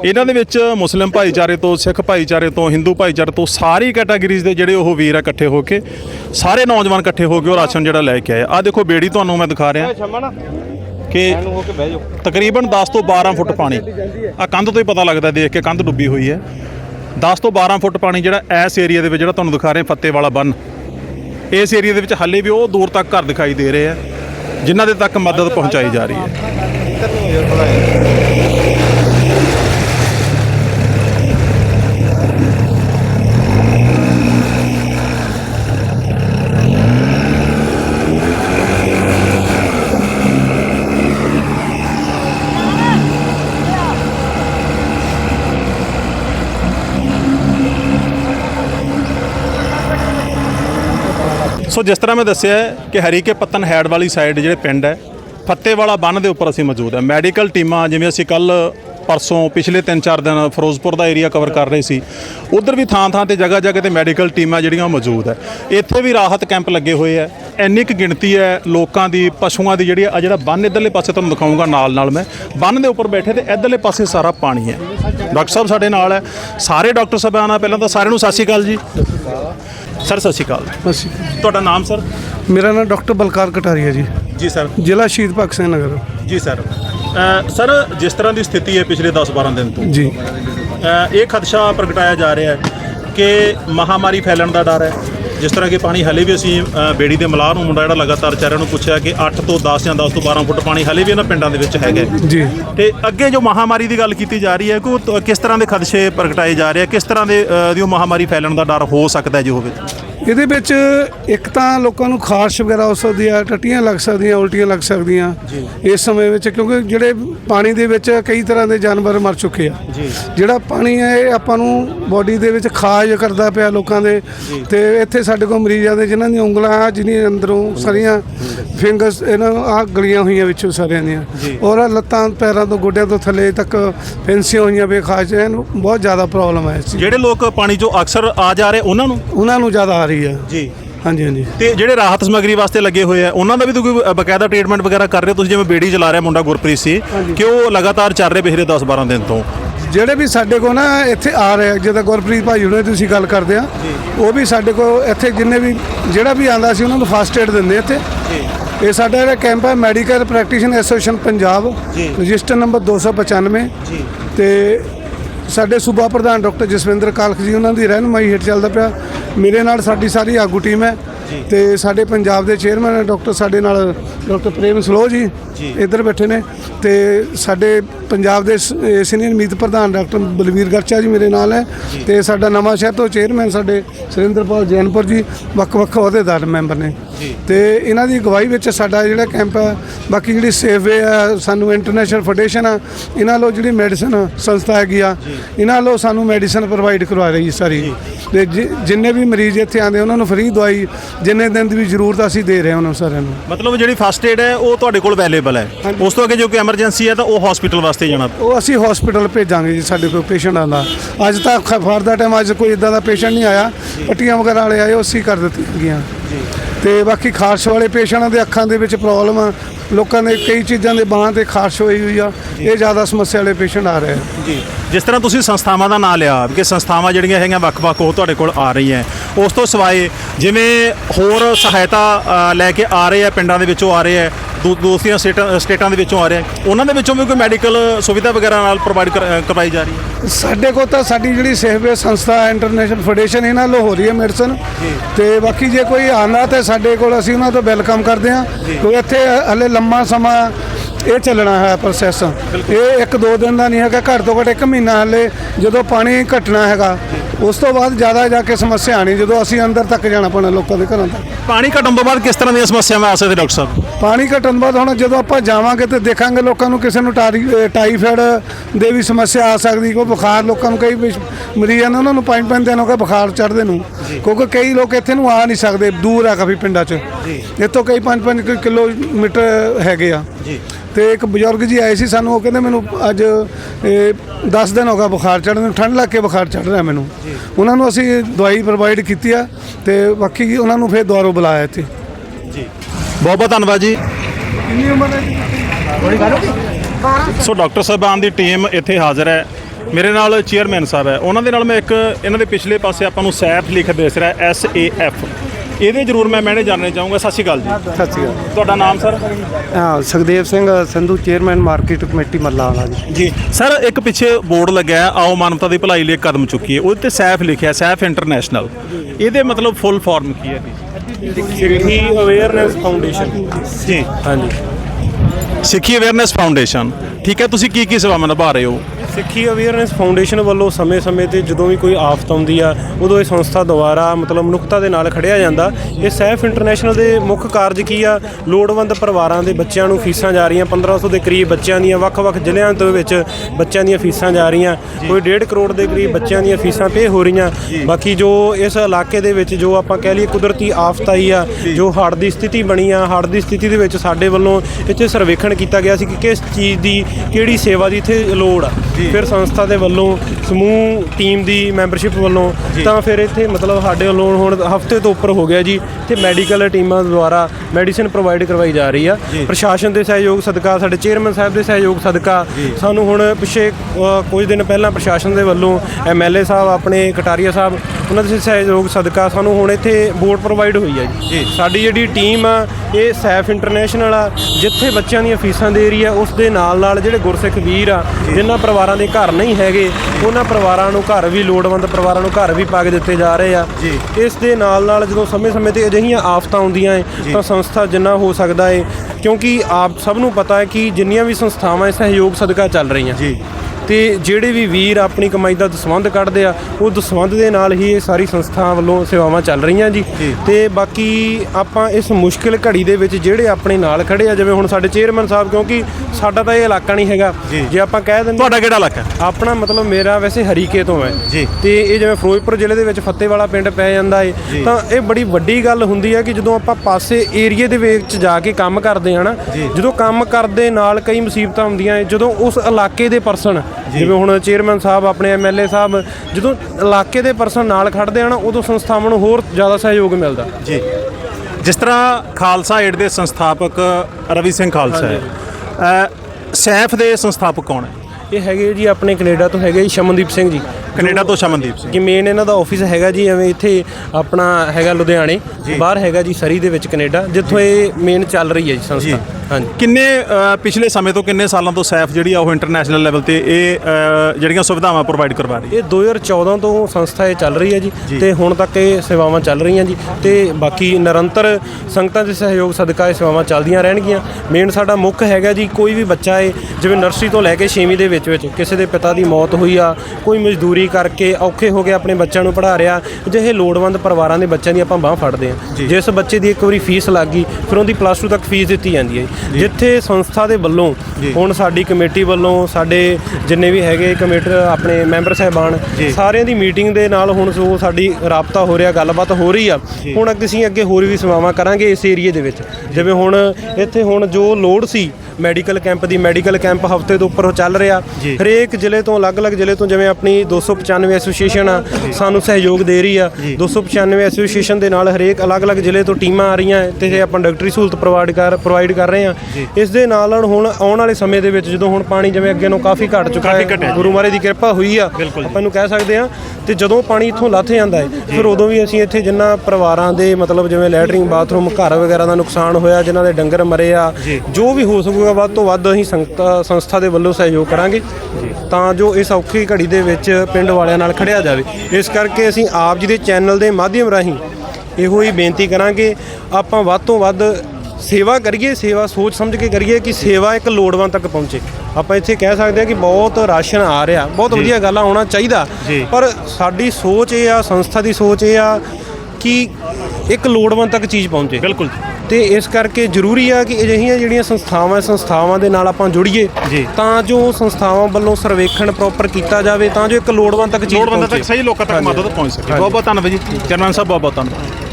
ਇਹਨਾਂ ਦੇ ਵਿੱਚ ਮੁਸਲਿਮ ਭਾਈਚਾਰੇ ਤੋਂ, ਸਿੱਖ ਭਾਈਚਾਰੇ ਤੋਂ, ਹਿੰਦੂ ਭਾਈਚਾਰੇ ਤੋਂ ਸਾਰੀ ਕੈਟਾਗਰੀਜ਼ ਦੇ ਜਿਹੜੇ ਉਹ ਵੀਰ ਆ ਇਕੱਠੇ ਹੋ ਕੇ, ਸਾਰੇ ਨੌਜਵਾਨ ਇਕੱਠੇ ਹੋ ਕੇ ਉਹ ਰਾਸ਼ਨ ਜਿਹੜਾ ਲੈ ਕੇ ਆਏ ਆ। ਦੇਖੋ ਬੇੜੀ ਤੁਹਾਨੂੰ ਮੈਂ ਦਿਖਾ ਰਿਹਾ। ਕਿ ਤਕਰੀਬਨ 10 ਤੋਂ 12 ਫੁੱਟ ਪਾਣੀ। ਆ ਕੰਧ ਤੋਂ ਹੀ ਪਤਾ ਲੱਗਦਾ ਦੇਖ ਕੇ ਕੰਧ ਡੁੱਬੀ ਹੋਈ ਹੈ। 10 ਤੋਂ 12 ਫੁੱਟ ਪਾਣੀ ਜਿਹੜਾ ਇਸ ਏਰੀਆ ਦੇ ਵਿੱਚ ਜਿਹੜਾ ਤੁਹਾਨੂੰ ਦਿਖਾ ਰਹੇ ਫੱਤੇ ਵਾਲਾ ਬੰਨ। ਇਸ ਏਰੀਆ ਦੇ ਵਿੱਚ ਹਾਲੇ ਵੀ ਉਹ ਦੂਰ ਤੱਕ ਘਰ ਦਿਖਾਈ ਦੇ ਰਹੇ ਆ ਜਿਨ੍ਹਾਂ ਦੇ ਤੱਕ ਮਦਦ ਪਹੁੰਚਾਈ ਜਾ ਰਹੀ ਹੈ। ਸੋ ਜਿਸ ਤਰ੍ਹਾਂ ਮੈਂ ਦੱਸਿਆ ਹੈ ਕਿ ਹਰੀਕੇ ਪੱਤਨ ਹੈਡ ਵਾਲੀ ਸਾਈਡ ਜਿਹੜੇ ਪਿੰਡ ਹੈ, ਫੱਤੇ ਵਾਲਾ ਬੰਨ ਦੇ ਉੱਪਰ ਅਸੀਂ ਮੌਜੂਦ ਹੈ। ਮੈਡੀਕਲ ਟੀਮਾਂ ਜਿਵੇਂ ਅਸੀਂ ਕੱਲ ਪਰਸੋਂ ਪਿਛਲੇ 3-4 ਦਿਨ ਫਿਰੋਜ਼ਪੁਰ ਦਾ ਏਰੀਆ ਕਵਰ ਕਰ ਰਹੇ ਸੀ, ਉਧਰ ਵੀ ਥਾਂ ਥਾਂ ਤੇ ਜਗ੍ਹਾ ਜਗ੍ਹਾ ਤੇ ਮੈਡੀਕਲ ਟੀਮਾਂ ਜਿਹੜੀਆਂ ਮੌਜੂਦ ਹੈ। ਇੱਥੇ ਵੀ ਰਾਹਤ ਕੈਂਪ ਲੱਗੇ ਹੋਏ ਹੈ। ਇੰਨੀ ਕੁ ਗਿਣਤੀ ਹੈ ਲੋਕਾਂ ਦੀ, ਪਸ਼ੂਆਂ ਦੀ ਜਿਹੜੀ ਆ ਜਿਹੜਾ ਬੰਨ ਇਧਰਲੇ ਪਾਸੇ ਤੁਹਾਨੂੰ ਦਿਖਾਉਂਗਾ ਨਾਲ ਨਾਲ ਮੈਂ। ਬੰਨ ਦੇ ਉੱਪਰ ਬੈਠੇ ਤੇ ਇਧਰਲੇ ਪਾਸੇ ਸਾਰਾ ਪਾਣੀ ਹੈ। ਡਾਕਟਰ ਸਾਹਿਬ ਸਾਡੇ ਨਾਲ ਹੈ। ਸਾਰੇ ਡਾਕਟਰ ਸਾਹਿਬਾਨ ਆ ਪਹਿਲਾਂ ਤਾਂ ਸਾਰਿਆਂ ਨੂੰ ਸਤਿ ਸ਼੍ਰੀ ਅਕਾਲ ਜੀ। ਸਰ ਸਤਿ ਸ਼੍ਰੀ ਅਕਾਲ। ਅਸੀਂ ਤੁਹਾਡਾ ਨਾਮ ਸਰ? ਮੇਰਾ ਨਾਮ ਡਾਕਟਰ ਬਲਕਾਰ ਕਟਾਰੀਆ ਜੀ। ਜੀ ਸਰ। ਜ਼ਿਲ੍ਹਾ ਸ਼ਹੀਦ ਭਗਤ ਸਿੰਘ ਨਗਰ। ਜੀ ਸਰ। ਸਰ ਜਿਸ ਤਰ੍ਹਾਂ ਦੀ ਸਥਿਤੀ ਹੈ ਪਿਛਲੇ 10-12 ਦਿਨ ਤੋਂ ਜੀ। ਇਹ ਖਦਸ਼ਾ ਪ੍ਰਗਟਾਇਆ ਜਾ ਰਿਹਾ ਹੈ ਕਿ ਮਹਾਮਾਰੀ ਫੈਲਣ ਦਾ ਡਰ ਹੈ। ਜਿਸ ਤਰ੍ਹਾਂ ਕਿ ਪਾਣੀ ਹਲੇ ਵੀ ਅਸੀਂ ਅ, ਬੇੜੀ ਦੇ ਮਲਾਹ ਨੂੰ ਮੁੰਡਾ ਜਿਹੜਾ ਲਗਾਤਾਰ ਚਾਰਿਆਂ ਨੂੰ ਪੁੱਛਿਆ ਕਿ 8 ਤੋਂ 10 ਜਾਂ 10 ਤੋਂ 12 ਫੁੱਟ ਪਾਣੀ ਹਲੇ ਵੀ ਇਹਨਾਂ ਪਿੰਡਾਂ ਦੇ ਵਿੱਚ ਹੈਗਾ ਹੈ। ਜੀ ਤੇ ਅੱਗੇ ਜੋ ਮਹਾਮਾਰੀ ਦੀ ਗੱਲ ਕੀਤੀ ਜਾ ਰਹੀ ਹੈ ਕਿ ਉਹ ਤ- ਕਿਸ ਤਰ੍ਹਾਂ ਦੇ ਖਦਸ਼ੇ ਪ੍ਰਗਟਾਏ ਜਾ ਰਹੇ ਆ ਕਿਸ ਤਰ੍ਹਾਂ ਦੇ ਅ, ਦੀ ਉਹ ਮਹਾਮਾਰੀ ਫੈਲਣ ਦਾ ਡਰ ਹੋ ਸਕਦਾ ਹੈ ਜੇ ਹੋਵੇ ਇਹਦੇ ਵਿੱਚ ਇੱਕ ਤਾਂ ਲੋਕਾਂ ਨੂੰ ਖਾਰਸ਼ ਵਗੈਰਾ ਹੋ ਸਕਦੀ ਆ ਟੱਟੀਆਂ ਲੱਗ ਸਕਦੀਆਂ ਉਲਟੀਆਂ ਲੱਗ ਸਕਦੀਆਂ ਇਸ ਸਮੇਂ ਵਿੱਚ ਕਿਉਂਕਿ ਜਿਹੜੇ ਪਾਣੀ ਦੇ ਵਿੱਚ ਕਈ ਤਰ੍ਹਾਂ ਦੇ ਜਾਨਵਰ ਮਰ ਚੁੱਕੇ ਆ। ਜਿਹੜਾ ਪਾਣੀ ਹੈ ਇਹ ਆਪਾਂ ਨੂੰ ਬਾਡੀ ਦੇ ਵਿੱਚ ਖਾਜ ਕਰਦਾ ਪਿਆ ਲੋਕਾਂ ਦੇ ਤੇ ਇੱਥੇ ਸਾਡੇ ਕੋਲ ਮਰੀਜ਼ਾਂ ਦੇ ਜਿਨ੍ਹਾਂ ਦੀਆਂ ਉਂਗਲਾਂ ਆ ਜਿਹਨੀਆਂ ਅੰਦਰੋਂ ਸਾਰੀਆਂ ਫਿੰਗਰਸ ਇਹਨਾਂ ਆ ਗਲੀਆਂ ਹੋਈਆਂ ਵਿੱਚੋਂ ਸਾਰਿਆਂ ਦੀਆਂ। ਔਰ ਲੱਤਾਂ ਪੈਰਾਂ ਤੋਂ ਗੋਡਿਆਂ ਤੋਂ ਥੱਲੇ ਤੱਕ ਫਿੰਸੀਆਂ ਹੋਈਆਂ ਵੇ ਖਾਜ ਇਹਨੂੰ ਬਹੁਤ ਜ਼ਿਆਦਾ ਪ੍ਰੋਬਲਮ ਹੈ ਜਿਹੜੇ ਲੋਕ ਪਾਣੀ 'ਚੋਂ ਅਕਸਰ ਆ ਜਾ ਰਹੇ ਉਹਨਾਂ ਨੂੰ? ਉਹਨਾਂ ਨੂੰ ਜ਼ਿਆਦਾ ਆ ਰਹੀ ਹੈ ਜੀ। ਹਾਂਜੀ ਹਾਂਜੀ। ਤੇ ਜਿਹੜੇ ਰਾਹਤ ਸਮੱਗਰੀ ਵਾਸਤੇ ਲੱਗੇ ਹੋਏ ਆ ਉਹਨਾਂ ਦਾ ਵੀ ਕੋਈ ਬਕਾਇਦਾ ਟ੍ਰੀਟਮੈਂਟ ਵਗੈਰਾ ਕਰ ਰਹੇ ਹੋ? ਤੁਸੀਂ ਜਿਵੇਂ ਬੇੜੀ ਚਲਾ ਰਿਹਾ ਮੁੰਡਾ ਗੁਰਪ੍ਰੀਤ ਸੀ ਕਿ ਉਹ ਲਗਾਤਾਰ ਚੱਲ ਰਹੇ ਪਿਛਲੇ 10-12 ਦਿਨ ਤੋਂ? ਜਿਹੜੇ ਵੀ ਸਾਡੇ ਕੋਲ ਨਾ ਇੱਥੇ ਆ ਰਹੇ ਆ, ਜਿੱਦਾਂ ਗੁਰਪ੍ਰੀਤ ਭਾਈ ਹੁਣੇ ਤੁਸੀਂ ਗੱਲ ਕਰਦੇ ਆ ਉਹ ਵੀ ਸਾਡੇ ਕੋਲ ਇੱਥੇ ਜਿੰਨੇ ਵੀ ਜਿਹੜਾ ਵੀ ਆਂਦਾ ਸੀ ਉਹਨਾਂ ਨੂੰ ਫਸਟ ਏਡ ਦਿੰਦੇ ਇੱਥੇ। ਇਹ ਸਾਡਾ ਜਿਹੜਾ ਕੈਂਪ ਹੈ medical practitioner association Punjab register number 295 ਤੇ ਸਾਡੇ ਸੂਬਾ ਪ੍ਰਧਾਨ ਡਾਕਟਰ ਜਸਵਿੰਦਰ ਕਾਲਖ ਜੀ, ਉਹਨਾਂ ਦੀ ਰਹਿਨੁਮਾਈ ਹੇਠ ਚੱਲਦਾ ਪਿਆ। ਮੇਰੇ ਨਾਲ ਸਾਡੀ ਸਾਰੀ ਆਗੂ ਟੀਮ ਹੈ। ਤੇ ਸਾਡੇ ਪੰਜਾਬ ਦੇ ਚੇਅਰਮੈਨ ਡਾਕਟਰ ਸਾਡੇ ਨਾਲ ਡਾਕਟਰ ਪ੍ਰੇਮ ਸਲੋ ਜੀ ਇੱਧਰ ਬੈਠੇ ਨੇ ਤੇ ਸਾਡੇ ਪੰਜਾਬ ਦੇ ਸੀਨੀਅਰ ਮੀਤ ਪ੍ਰਧਾਨ ਡਾਕਟਰ ਬਲਵੀਰ ਗਰਚਾ ਜੀ ਮੇਰੇ ਨਾਲ ਹੈ ਤੇ ਸਾਡਾ ਨਵਾਂ ਸ਼ਹਿਰ ਤੋਂ ਚੇਅਰਮੈਨ ਸਾਡੇ ਸੁਰਿੰਦਰਪਾਲ ਜੈਨਪੁਰ ਜੀ ਵੱਖ-ਵੱਖ ਅਹੁਦੇਦਾਰ ਮੈਂਬਰ ਨੇ। ਤੇ ਇਹਨਾਂ ਦੀ ਅਗਵਾਈ ਵਿੱਚ ਸਾਡਾ ਜਿਹੜਾ ਕੈਂਪ ਹੈ ਬਾਕੀ ਜਿਹੜੀ ਸੇਫਵੇ ਆ ਸਾਨੂੰ ਇੰਟਰਨੈਸ਼ਨਲ ਫੈਡਰੇਸ਼ਨ ਆ ਇਹਨਾਂ ਵੱਲੋਂ ਜਿਹੜੀ ਮੈਡੀਸਨ ਸੰਸਥਾ ਹੈਗੀ ਆ ਇਹਨਾਂ ਵੱਲੋਂ ਸਾਨੂੰ ਮੈਡੀਸਨ ਪ੍ਰੋਵਾਈਡ ਕਰਵਾ ਰਹੀ ਹੈ ਸਾਰੀ। ਤੇ ਜਿੰਨੇ ਵੀ ਮਰੀਜ਼ ਇੱਥੇ ਆਉਂਦੇ ਉਹਨਾਂ ਨੂੰ ਫ੍ਰੀ ਦਵਾਈ ਜਿੰਨੇ ਦਿਨ ਦੀ ਵੀ ਜ਼ਰੂਰਤ ਆ, ਅਸੀਂ ਦੇ ਰਹੇ ਹਾਂ ਉਹਨਾਂ ਸਾਰਿਆਂ ਨੂੰ। ਮਤਲਬ ਜਿਹੜੀ ਫਸਟ ਏਡ ਹੈ ਉਹ ਤੁਹਾਡੇ ਕੋਲ ਅਵੇਲੇਬਲ ਹੈ। ਉਸ ਤੋਂ ਅੱਗੇ ਜੋ ਕੋਈ ਐਮਰਜੈਂਸੀ ਹੈ ਤਾਂ ਉਹ ਹਸਪੀਟਲ ਵਾਸਤੇ ਜਾਣਾ। ਉਹ ਅਸੀਂ ਹਸਪੀਟਲ ਭੇਜਾਂਗੇ ਜੀ ਸਾਡੇ ਕੋਲ ਪੇਸ਼ੈਂਟ ਆਉਂਦਾ ਅੱਜ ਤੱਕ ਫਾਰ ਦਾ ਟਾਈਮ ਅੱਜ ਕੋਈ ਇਦਾਂ ਦਾ ਪੇਸ਼ੈਂਟ ਨਹੀਂ ਆਇਆ। ਪੱਟੀਆਂ ਵਗੈਰਾ ਵਾਲੇ ਆਏ ਉਹ ਅਸੀਂ ਕਰ ਦਿੱਤੀਆਂ ਗਈਆਂ। ਤੇ ਬਾਕੀ ਖਾਰਸ਼ ਵਾਲੇ ਪੇਸ਼ੈਂਟਾਂ ਦੇ ਅੱਖਾਂ ਦੇ ਵਿੱਚ ਪ੍ਰੋਬਲਮ ਆ। ਲੋਕਾਂ ਦੇ ਕਈ ਚੀਜ਼ਾਂ ਦੇ ਬਾਹਾਂ ਤੇ ਖਾਰਸ਼ ਹੋਈ ਹੋਈ ਆ। ਇਹ ਜ਼ਿਆਦਾ ਸਮੱਸਿਆ ਵਾਲੇ ਪੇਸ਼ੈਂਟ ਆ ਰਹੇ ਆ। ਜੀ। ਜਿਸ ਤਰ੍ਹਾਂ ਤੁਸੀਂ ਸੰਸਥਾਵਾਂ ਦਾ ਨਾਮ ਲਿਆ ਕਿ ਸੰਸਥਾਵਾਂ ਜਿਹੜੀਆਂ ਹੈਗੀਆਂ ਵੱਖ-ਵੱਖ ਉਹ ਤੁਹਾਡੇ ਕੋਲ ਆ ਰਹੀਆਂ। ਉਸ ਤੋਂ ਸਿਵਾਏ ਜਿਵੇਂ ਹੋਰ ਸਹਾਇਤਾ ਲੈ ਕੇ ਆ ਰਹੇ ਆ ਪਿੰਡਾਂ ਦੇ ਵਿੱਚੋਂ ਆ ਰਹੇ ਆ ਦੂ- ਦੂਸਰੀਆਂ ਸਟੇਟਾਂ ਦੇ ਵਿੱਚੋਂ ਆ ਰਹੇ ਆ। ਉਹਨਾਂ ਦੇ ਵਿੱਚੋਂ ਵੀ ਕੋਈ ਮੈਡੀਕਲ ਸੁਵਿਧਾ ਵਗੈਰਾ ਨਾਲ ਪ੍ਰੋਵਾਈਡ ਕਰਵਾਈ ਜਾ ਰਹੀ ਹੈ? ਸਾਡੇ ਕੋਲ ਤਾਂ ਸਾਡੀ ਜਿਹੜੀ ਸੇਫਵੇ ਸੰਸਥਾ ਇੰਟਰਨੈਸ਼ਨਲ ਫੈਡਰੇਸ਼ਨ ਇਹਨਾਂ ਵੱਲੋਂ ਹੋ ਰਹੀ ਹੈ ਮੈਡੀਸਨ। ਤੇ ਬਾਕੀ ਜੇ ਕੋਈ ਆਉਂਦਾ ਤੇ ਸਾਡੇ ਕੋਲ ਅਸੀਂ ਉਹਨਾਂ ਤੋਂ ਵੈਲਕਮ ਕਰਦੇ ਹਾਂ। ਕਿਉਂਕਿ ਇੱਥੇ ਹਲੇ ਲੰਮਾ ਸਮਾਂ ਇਹ ਚੱਲਣਾ ਹੈ ਪ੍ਰੋਸੈਸ ਇਹ ਇੱਕ ਦੋ ਦਿਨ ਦਾ ਨਹੀਂ ਹੈਗਾ ਘੱਟ ਤੋਂ ਘੱਟ ਇੱਕ ਮਹੀਨਾ ਹਲੇ ਜਦੋਂ ਪਾਣੀ ਘਟਣਾ ਹੈਗਾ ਉਸ ਤੋਂ ਬਾਅਦ ਜ਼ਿਆਦਾ ਜਾ ਕੇ ਸਮੱਸਿਆ ਆਣੀ ਜਦੋਂ ਅਸੀਂ ਅੰਦਰ ਤੱਕ ਜਾਣਾ ਪੈਣਾ ਲੋਕਾਂ ਦੇ ਘਰਾਂ ਤੱਕ। ਪਾਣੀ ਘਟਣ ਤੋਂ ਬਾਅਦ ਕਿਸ ਤਰ੍ਹਾਂ ਦੀਆਂ ਸਮੱਸਿਆਵਾਂ ਆ ਸਕਦੀਆਂ ਡਾਕਟਰ ਸਾਹਿਬ? ਪਾਣੀ ਘਟਣ ਤੋਂ ਬਾਅਦ ਹੁਣ ਜਦੋਂ ਆਪਾਂ ਜਾਵਾਂਗੇ ਤੇ ਦੇਖਾਂਗੇ ਲੋਕਾਂ ਨੂੰ ਕਿਸੇ ਨੂੰ ਟਾਈਫਾਇਡ ਦੇ ਵੀ ਸਮੱਸਿਆ ਆ ਸਕਦੀ ਕੋਈ ਬੁਖਾਰ ਲੋਕਾਂ ਨੂੰ ਕਈ ਮਰੀਜ਼ਾਂ ਨੂੰ ਉਹਨਾਂ ਨੂੰ ਪੰਜ ਪੰਜ ਦਿਨ ਹੋ ਗਏ ਬੁਖਾਰ ਚੜ੍ਹਦੇ ਨੂੰ ਕਿਉਂਕਿ ਕਈ ਲੋਕ ਇੱਥੇ ਨੂੰ ਆ ਨਹੀਂ ਸਕਦੇ ਦੂਰ ਆ ਕਾਫੀ ਪਿੰਡਾਂ 'ਚ। ਇੱਥੋਂ ਕਈ 5-5 ਕਿਲੋਮੀਟਰ ਹੈਗੇ ਆ। ਤੇ ਇੱਕ ਬਜ਼ੁਰਗ ਜੀ ਆਏ ਸੀ ਸਾਨੂੰ ਉਹ ਕਹਿੰਦੇ ਮੈਨੂੰ ਅੱਜ 10 ਦਿਨ ਹੋ ਗਿਆ ਬੁਖਾਰ ਚੜ੍ਹਨ ਨੂੰ ਠੰਡ ਲੱਗ ਕੇ ਬੁਖਾਰ ਚੜ੍ਹ ਰਿਹਾ ਮੈਨੂੰ। ਉਹਨਾਂ ਨੂੰ ਅਸੀਂ ਦਵਾਈ ਪ੍ਰੋਵਾਈਡ ਕੀਤੀ ਆ ਤੇ ਬਾਕੀ ਉਹਨਾਂ ਨੂੰ ਫਿਰ ਦੁਬਾਰਾ ਬੁਲਾਇਆ ਇੱਥੇ। ਬਹੁਤ ਬਹੁਤ ਧੰਨਵਾਦ ਜੀ। ਕਿੰਨੀ ਉਮਰ ਹੈ ਸੋ ਡਾਕਟਰ ਸਾਹਿਬਾਨ ਦੀ ਟੀਮ ਇੱਥੇ ਹਾਜ਼ਰ ਹੈ। ਮੇਰੇ ਨਾਲ ਚੇਅਰਮੈਨ ਸਾਹਿਬ ਹੈ। ਉਹਨਾਂ ਦੇ ਨਾਲ ਮੈਂ ਇੱਕ ਇਹਨਾਂ ਦੇ ਪਿਛਲੇ ਪਾਸੇ ਆਪਾਂ ਨੂੰ ਸੈਫ ਲਿਖ ਦਿਸ ਰਿਹਾ ਐਸ ਏ ਐਫ ਇਹਦੇ ਜ਼ਰੂਰ ਮੈਂ ਮੈਨੇ ਜਾਣਨਾ ਚਾਹੂੰਗਾ। ਸਤਿ ਸ਼੍ਰੀ ਅਕਾਲ ਜੀ। ਸਤਿ ਸ਼੍ਰੀ ਅਕਾਲ। ਤੁਹਾਡਾ ਨਾਮ ਸਰ? ਹਾਂ Sukhdev Singh Sandhu chairman market committee Mallawala ਜੀ। ਜੀ। ਸਰ ਇੱਕ ਪਿੱਛੇ ਬੋਰਡ ਲੱਗਿਆ ਹੈ, ਆਓ ਮਾਨਵਤਾ ਦੀ ਭਲਾਈ ਲਈ ਇੱਕ ਕਦਮ ਚੁੱਕੀਏ। ਉਹਦੇ ਤੇ ਸੈਫ ਲਿਖਿਆ ਸੈਫ ਇੰਟਰਨੈਸ਼ਨਲ। ਇਹਦੇ ਮਤਲਬ ਫੁੱਲ ਫਾਰਮ ਕੀ ਹੈ ਜੀ? ਸਿੱਖੀ ਅਵੇਅਰਨੈਸ ਫਾਊਂਡੇਸ਼ਨ। ਜੀ। ਹਾਂਜੀ। ਸਿੱਖੀ ਅਵੇਅਰਨੈਸ ਫਾਊਂਡੇਸ਼ਨ। ਠੀਕ ਹੈ ਤੁਸੀਂ ਕੀ ਕੀ ਸੇਵਾਵਾਂ ਨਿਭਾ ਰਹੇ ਹੋ? ਸਿੱਖੀ ਅਵੇਅਰਨੈਸ ਫਾਊਂਡੇਸ਼ਨ ਵੱਲੋਂ ਸਮੇਂ-ਸਮੇਂ ਤੇ ਜਦੋਂ ਵੀ ਕੋਈ ਆਫਤ ਆਉਂਦੀ ਆ ਉਦੋਂ ਇਹ ਸੰਸਥਾ ਦੁਆਰਾ ਮਤਲਬ ਮਨੁੱਖਤਾ ਦੇ ਨਾਲ ਖੜਿਆ ਜਾਂਦਾ। ਇਹ ਸੈਫ ਇੰਟਰਨੈਸ਼ਨਲ ਦੇ ਮੁੱਖ ਕਾਰਜ ਕੀ ਆ? ਲੋੜਵੰਦ ਪਰਿਵਾਰਾਂ ਦੇ ਬੱਚਿਆਂ ਨੂੰ ਫੀਸਾਂ ਜਾ ਰਹੀਆਂ 1500 ਦੇ ਕਰੀਬ ਬੱਚਿਆਂ ਦੀਆਂ ਵੱਖ-ਵੱਖ ਜ਼ਿਲ੍ਹਿਆਂ ਦੇ ਵਿੱਚ ਬੱਚਿਆਂ ਦੀਆਂ ਫੀਸਾਂ ਜਾ ਰਹੀਆਂ। ਕੋਈ 1.5 ਕਰੋੜ ਦੇ ਕਰੀਬ ਬੱਚਿਆਂ ਦੀਆਂ ਫੀਸਾਂ ਪੇ ਹੋ ਰਹੀਆਂ। ਬਾਕੀ ਜੋ ਇਸ ਇਲਾਕੇ ਦੇ ਵਿੱਚ ਜੋ ਆਪਾਂ ਕਹਿ ਲਈਏ ਕੁਦਰਤੀ ਆਫਤ ਆਈ ਆ ਜੋ। ਹੜ੍ਹ ਦੀ ਸਥਿਤੀ ਬਣੀ ਆ ਹੜ੍ਹ ਦੀ ਸਥਿਤੀ ਦੇ ਵਿੱਚ ਸਾਡੇ ਵੱਲੋਂ ਇੱਥੇ ਸਰਵੇਖਣ ਕੀਤਾ ਗਿਆ ਸੀ ਕਿ ਕਿਸ ਚੀਜ਼ ਦੀ ਕਿਹੜੀ ਸੇਵਾ ਦੀ ਇੱਥੇ ਲੋੜ ਆ। ਫਿਰ ਸੰਸਥਾ ਦੇ ਵੱਲੋਂ ਸਮੂਹ ਟੀਮ ਦੀ ਮੈਂਬਰਸ਼ਿਪ ਵੱਲੋਂ ਤਾਂ ਫਿਰ ਇੱਥੇ ਮਤਲਬ ਸਾਡੇ ਵੱਲੋਂ ਹੁਣ ਹਫ਼ਤੇ ਤੋਂ ਉੱਪਰ ਹੋ ਗਿਆ ਜੀ। ਤੇ ਮੈਡੀਕਲ ਟੀਮਾਂ ਦੁਆਰਾ ਮੈਡੀਸਿਨ ਪ੍ਰੋਵਾਈਡ ਕਰਵਾਈ ਜਾ ਰਹੀ ਆ। ਪ੍ਰਸ਼ਾਸਨ ਦੇ ਸਹਿਯੋਗ ਸਦਕਾ ਸਾਡੇ ਚੇਅਰਮੈਨ ਸਾਹਿਬ ਦੇ ਸਹਿਯੋਗ ਸਦਕਾ ਸਾਨੂੰ ਹੁਣ ਪਿਛੇ ਕੁਝ ਦਿਨ ਪਹਿਲਾਂ ਪ੍ਰਸ਼ਾਸਨ ਦੇ ਵੱਲੋਂ ਐਮਐਲਏ ਸਾਹਿਬ ਆਪਣੇ ਕਟਾਰੀਆ ਸਾਹਿਬ ਉਹਨਾਂ ਦੇ ਸਹਿਯੋਗ ਸਦਕਾ ਸਾਨੂੰ ਹੁਣ ਇੱਥੇ ਬੋਰਡ ਪ੍ਰੋਵਾਈਡ ਹੋਈ ਆ ਜੀ। ਸਾਡੀ ਜਿਹੜੀ ਟੀਮ ਆ ਇਹ ਸੈਫ ਇੰਟਰਨੈਸ਼ਨਲ ਆ ਜਿੱਥੇ ਬੱਚਿਆਂ ਦੀਆਂ ਫੀਸਾਂ ਦੇ ਰਹੀ ਆ ਉਸ ਦੇ ਨਾਲ ਨਾਲ ਜਿਹੜੇ ਗੁਰਸਿੱਖ ਵੀਰ ਆ ਜਿਨ੍ਹਾਂ ਪਰਿਵਾਰਾਂ ਦੇ ਘਰ ਨਹੀਂ ਹੈਗੇ ਉਹਨਾਂ ਪਰਿਵਾਰਾਂ ਨੂੰ ਘਰ ਵੀ ਲੋੜਵੰਦ ਪਰਿਵਾਰਾਂ ਨੂੰ ਘਰ ਵੀ ਪਾ ਕੇ ਦਿੱਤੇ ਜਾ ਰਹੇ ਆ। ਇਸ ਦੇ ਨਾਲ ਨਾਲ ਜਦੋਂ ਸਮੇਂ-ਸਮੇਂ ਤੇ ਅਜਿਹੀਆਂ ਆਫਤਾਂ ਆਉਂਦੀਆਂ ਏ ਤਾਂ ਸੰਸਥਾ ਜਿੰਨਾ ਹੋ ਸਕਦਾ ਏ ਕਿਉਂਕਿ ਆਪ ਸਭ ਨੂੰ ਪਤਾ ਹੈ ਕਿ ਜਿੰਨੀਆਂ ਵੀ ਸੰਸਥਾਵਾਂ ਇਹ ਸਹਿਯੋਗ ਸਦਕਾ ਚੱਲ ਰਹੀਆਂ। ਤੇ ਜਿਹੜੇ ਵੀ ਵੀਰ ਆਪਣੀ ਕਮਾਈ ਦਾ ਦਸਵੰਧ ਕੱਢਦੇ ਆ ਉਹ ਦਸਵੰਧ ਦੇ ਨਾਲ ਹੀ ਇਹ ਸਾਰੀ ਸੰਸਥਾ ਵੱਲੋਂ ਸੇਵਾਵਾਂ ਚੱਲ ਰਹੀਆਂ ਜੀ। ਤੇ ਬਾਕੀ ਆਪਾਂ ਇਸ ਮੁਸ਼ਕਿਲ ਘੜੀ ਦੇ ਵਿੱਚ ਜਿਹੜੇ ਆਪਣੇ ਨਾਲ ਖੜੇ ਆ ਜਿਵੇਂ ਹੁਣ ਸਾਡੇ ਚੇਅਰਮੈਨ ਸਾਹਿਬ ਕਿਉਂਕਿ ਸਾਡਾ ਤਾਂ ਇਹ ਇਲਾਕਾ ਨਹੀਂ ਹੈਗਾ ਜੇ। ਆਪਾਂ ਕਹਿ ਦਿੰਦੇ ਤੁਹਾਡਾ ਕਿਹੜਾ ਇਲਾਕਾ? ਹੈ? ਆਪਣਾ ਮਤਲਬ ਮੇਰਾ ਵੈਸੇ ਹਰੀਕੇ ਤੋਂ ਹੈ। ਜੀ। ਤੇ ਇਹ ਜਿਵੇਂ ਫਿਰੋਜ਼ਪੁਰ ਜ਼ਿਲ੍ਹੇ ਦੇ ਵਿੱਚ ਫੱਤੇਵਾਲਾ ਪਿੰਡ ਪੈ ਜਾਂਦਾ ਏ ਤਾਂ ਇਹ ਬੜੀ ਵੱਡੀ ਗੱਲ ਹੁੰਦੀ ਹੈ ਕਿ ਜਦੋਂ ਆਪਾਂ ਪਾਸੇ ਏਰੀਏ ਦੇ ਵਿੱਚ ਜਾ ਕੇ ਕੰਮ ਕਰਦੇ ਆ ਨਾ ਜਦੋਂ ਕੰਮ ਕਰਦੇ ਨਾਲ ਕਈ ਮੁਸੀਬਤਾਂ ਹੁੰਦੀਆਂ ਜਦੋਂ ਉਸ ਇਲਾਕੇ ਦੇ ਪਰਸਨ ਜਿਵੇਂ ਹੁਣ ਚੇਅਰਮੈਨ ਸਾਹਿਬ ਆਪਣੇ ਐਮਐਲਏ ਸਾਹਿਬ ਜਦੋਂ ਇਲਾਕੇ ਦੇ ਪਰਸਨ ਨਾਲ ਖੜਦੇ ਆ ਨਾ ਉਦੋਂ ਸੰਸਥਾਵਾਂ ਨੂੰ ਹੋਰ ਜ਼ਿਆਦਾ ਸਹਿਯੋਗ ਮਿਲਦਾ। ਜੀ। ਜਿਸ ਤਰ੍ਹਾਂ ਖਾਲਸਾ ਏਡ ਦੇ ਸੰਸਥਾਪਕ ਰਵੀ ਸਿੰਘ ਖਾਲਸਾ ਹੈ। ਸੈਫ ਦੇ ਸੰਸਥਾਪਕ ਕੌਣ ਹੈ? ਇਹ ਹੈਗੇ ਜੀ ਆਪਣੇ ਕੈਨੇਡਾ ਤੋਂ ਹੈਗੇ ਜੀ ਸ਼ਮਨਦੀਪ ਸਿੰਘ ਜੀ। ਕੈਨੇਡਾ ਤੋਂ ਸ਼ਮਨਦੀਪ ਸਿੰਘ। ਕਿ ਮੇਨ ਇਹਨਾਂ ਦਾ ਆਫਿਸ ਹੈਗਾ ਜੀ ਐਵੇਂ ਇੱਥੇ ਆਪਣਾ ਹੈਗਾ ਲੁਧਿਆਣੇ। ਬਾਹਰ ਹੈਗਾ ਜੀ ਸਰੀ ਦੇ ਵਿੱਚ ਕੈਨੇਡਾ ਜਿੱਥੋਂ ਇਹ ਮੇਨ ਚੱਲ ਰਹੀ ਹੈ ਜੀ। ਸੰਸਥਾ। ਹਾਂਜੀ। ਕਿੰਨੇ ਅ, ਪਿਛਲੇ ਸਮੇਂ ਤੋਂ ਕਿੰਨੇ ਸਾਲਾਂ ਤੋਂ ਸੈਫ ਜਿਹੜੀ ਆ ਉਹ ਇੰਟਰਨੈਸ਼ਨਲ ਲੈਵਲ ਤੇ ਇਹ ਅ, ਜਿਹੜੀਆਂ ਸੁਵਿਧਾਵਾਂ ਪ੍ਰੋਵਾਈਡ ਕਰਵਾ ਰਹੀ ਹੈ? ਇਹ 2014 ਤੋਂ ਸੰਸਥਾ ਇਹ ਚੱਲ ਰਹੀ ਹੈ ਜੀ ਤੇ ਹੁਣ ਤੱਕ ਇਹ ਸੇਵਾਵਾਂ ਚੱਲ ਰਹੀਆਂ ਜੀ ਤੇ ਬਾਕੀ ਨਿਰੰਤਰ ਸੰਗਤਾਂ ਦੇ ਸਹਿਯੋਗ ਸਦਕਾ ਇਹ ਸੇਵਾਵਾਂ ਚੱਲਦੀਆਂ ਰਹਿਣਗੀਆਂ। ਮੇਨ ਸਾਡਾ ਮੁੱਖ ਹੈਗਾ ਜੀ ਕੋਈ ਵੀ ਬੱਚਾ ਹੈ ਜਿਵੇਂ ਨਰਸਰੀ ਤੋਂ ਲੈ ਕੇ 6ਵੀਂ ਦੇ ਵਿੱਚ ਵਿੱਚ ਕਿਸੇ ਦੇ ਪਿਤਾ ਦੀ ਮੌਤ ਹੋਈ ਆ ਕੋਈ ਮਜ਼ਦੂਰੀ ਕਰਕੇ ਔਖੇ ਹੋ ਕੇ ਆਪਣੇ ਬੱਚਿਆਂ ਨੂੰ ਪੜ੍ਹਾ ਰਿਹਾ ਜਿਹੇ ਲੋੜਵੰਦ ਪਰਿਵਾਰਾਂ ਦੇ ਬੱਚਿਆਂ ਦੀ ਆਪਾਂ ਬਾਹ ਫੜਦੇ ਹਾਂ। ਜਿਸ ਬੱਚੇ ਦੀ ਇੱਕ ਵਾਰੀ ਫੀਸ ਲੱਗ ਗਈ ਫਿਰ ਉਹਦੀ ਪਲੱਸ 2 ਤੱਕ ਫੀਸ ਦਿੱਤੀ ਜਾਂਦੀ ਹੈ ਜਿੱਥੇ ਸੰਸਥਾ ਦੇ ਵੱਲੋਂ ਹੁਣ ਸਾਡੀ ਕਮੇਟੀ ਵੱਲੋਂ ਸਾਡੇ ਜਿੰਨੇ ਵੀ ਹੈਗੇ ਕਮੇਟੀ ਆਪਣੇ ਮੈਂਬਰ ਸਹਿਬਾਨ ਸਾਰਿਆਂ ਦੀ ਮੀਟਿੰਗ ਦੇ ਨਾਲ ਹੁਣ ਸੋ ਸਾਡੀ ਰਾਬਤਾ ਹੋ ਰਿਹਾ ਗੱਲਬਾਤ ਹੋ ਰਹੀ ਆ। ਹੁਣ ਅੱਗੇ ਅਸੀਂ ਅੱਗੇ ਹੋਰ ਵੀ ਸੇਵਾਵਾਂ ਕਰਾਂਗੇ ਇਸ ਏਰੀਏ ਦੇ ਵਿੱਚ। ਜਿਵੇਂ ਹੁਣ ਇੱਥੇ ਹੁਣ ਜੋ ਲੋੜ ਸੀ ਮੈਡੀਕਲ ਕੈਂਪ ਦੀ ਮੈਡੀਕਲ ਕੈਂਪ ਹਫ਼ਤੇ ਤੋਂ ਉੱਪਰ ਚੱਲ ਰਿਹਾ। ਹਰੇਕ ਜ਼ਿਲ੍ਹੇ ਤੋਂ ਅਲੱਗ-ਅਲੱਗ ਜ਼ਿਲ੍ਹੇ ਤੋਂ ਜਿਵੇਂ ਆਪਣੀ 295 ਐਸੋਸੀਏਸ਼ਨ ਆ ਸਾਨੂੰ ਸਹਿਯੋਗ ਦੇ ਰਹੀ ਆ। 295 ਐਸੋਸੀਏਸ਼ਨ ਦੇ ਨਾਲ ਹਰੇਕ ਅਲੱਗ-ਅਲੱਗ ਜ਼ਿਲ੍ਹੇ ਤੋਂ ਟੀਮਾਂ ਆ ਰਹੀਆਂ ਤੇ ਇਹ ਆਪਾਂ ਡਾਕਟਰੀ ਸਹੂਲਤ ਪ੍ਰੋਵਾਈਡ ਕਰ ਪ੍ਰੋਵਾਈਡ ਕਰ ਰਹੇ ਆ। ਇਸ ਦੇ ਨਾਲ ਨਾਲ ਹੁਣ ਆਉਣ ਵਾਲੇ ਸਮੇਂ ਦੇ ਵਿੱਚ ਜਦੋਂ ਹੁਣ ਪਾਣੀ ਜਿਵੇਂ ਅੱਗੇ ਨੂੰ ਕਾਫੀ ਘਟ ਚੁੱਕਾ ਹੈ ਗੁਰੂ ਮਹਾਰਾਜ ਦੀ ਕਿਰਪਾ ਹੋਈ ਆ ਆਪਾਂ ਨੂੰ ਕਹਿ ਸਕਦੇ ਆ। ਤੇ ਜਦੋਂ ਪਾਣੀ ਇੱਥੋਂ ਲੱਥ ਜਾਂਦਾ ਹੈ ਫਿਰ ਉਦੋਂ ਵੀ ਅਸੀਂ ਇੱਥੇ ਜਿੰਨਾ ਪਰਿਵਾਰਾਂ ਦੇ ਮਤਲਬ ਜਿਵੇਂ ਲੈਟਰਿੰਗ ਬਾਥਰੂਮ ਘਰ ਵਗੈਰਾ ਦਾ ਨੁਕਸਾਨ ਹੋਇਆ ਜਿਨ੍ਹਾਂ ਦੇ ਡੰਗਰ ਮਰੇ ਆ ਜੋ। ਵੀ ਹੋ ਸਕੂਗਾ ਵੱਧ ਤੋਂ ਵੱਧ ਅਸੀਂ ਸੰਸਥਾ ਦੇ ਵੱਲੋਂ ਸਹਿਯੋਗ ਕਰਾਂਗੇ। ਤਾਂ ਜੋ ਇਸ ਔਖੀ ਘੜੀ ਦੇ ਵਿੱਚ ਪਿੰਡ ਵਾਲਿਆਂ ਨਾਲ ਖੜਿਆ ਜਾਵੇ। ਇਸ ਕਰਕੇ ਅਸੀਂ ਆਪ ਜੀ ਦੇ ਚੈਨਲ ਦੇ ਮਾਧਿਅਮ ਰਾਹੀਂ ਇਹੋ ਹੀ ਬੇਨਤੀ ਕਰਾਂਗੇ ਆਪਾਂ ਵੱਧ ਤੋਂ ਵੱਧ ਸੇਵਾ ਕਰੀਏ ਸੇਵਾ ਸੋਚ ਸਮਝ ਕੇ ਕਰੀਏ ਕਿ ਸੇਵਾ ਇੱਕ ਲੋੜਵੰਦ ਤੱਕ ਪਹੁੰਚੇ। ਆਪਾਂ ਇੱਥੇ ਕਹਿ ਸਕਦੇ ਹਾਂ ਕਿ ਬਹੁਤ ਰਾਸ਼ਨ ਆ ਰਿਹਾ। ਬਹੁਤ ਵਧੀਆ ਗੱਲ ਆ ਆਉਣਾ ਚਾਹੀਦਾ। ਪਰ ਸਾਡੀ ਸੋਚ ਇਹ ਆ ਸੰਸਥਾ ਦੀ ਸੋਚ ਇਹ ਆ ਕਿ ਇੱਕ ਲੋੜਵੰਦ ਤੱਕ ਚੀਜ਼ ਪਹੁੰਚੇ। ਬਿਲਕੁਲ। ਤੇ ਇਸ ਕਰਕੇ ਜ਼ਰੂਰੀ ਆ ਕਿ ਅਜਿਹੀਆਂ ਜਿਹੜੀਆਂ ਸੰਸਥਾਵਾਂ ਸੰਸਥਾਵਾਂ ਦੇ ਨਾਲ ਆਪਾਂ ਜੁੜੀਏ। ਤਾਂ ਜੋ ਸੰਸਥਾਵਾਂ ਵੱਲੋਂ ਸਰਵੇਖਣ ਪ੍ਰੋਪਰ ਕੀਤਾ ਜਾਵੇ ਤਾਂ ਜੋ ਇੱਕ ਲੋੜਵੰਦ ਤੱਕ ਚੀਜ਼ ਲੋੜਵੰਦ ਤੱਕ ਸਹੀ ਲੋਕਾਂ ਤੱਕ। ਮਦਦ ਪਹੁੰਚ ਸਕੇ। ਬਹੁਤ ਬਹੁਤ ਧੰਨਵਾਦ ਜੀ। ਚਰਮਨ ਸਾਹਿਬ ਬਹੁਤ ਬਹੁਤ ਧੰਨਵਾਦ।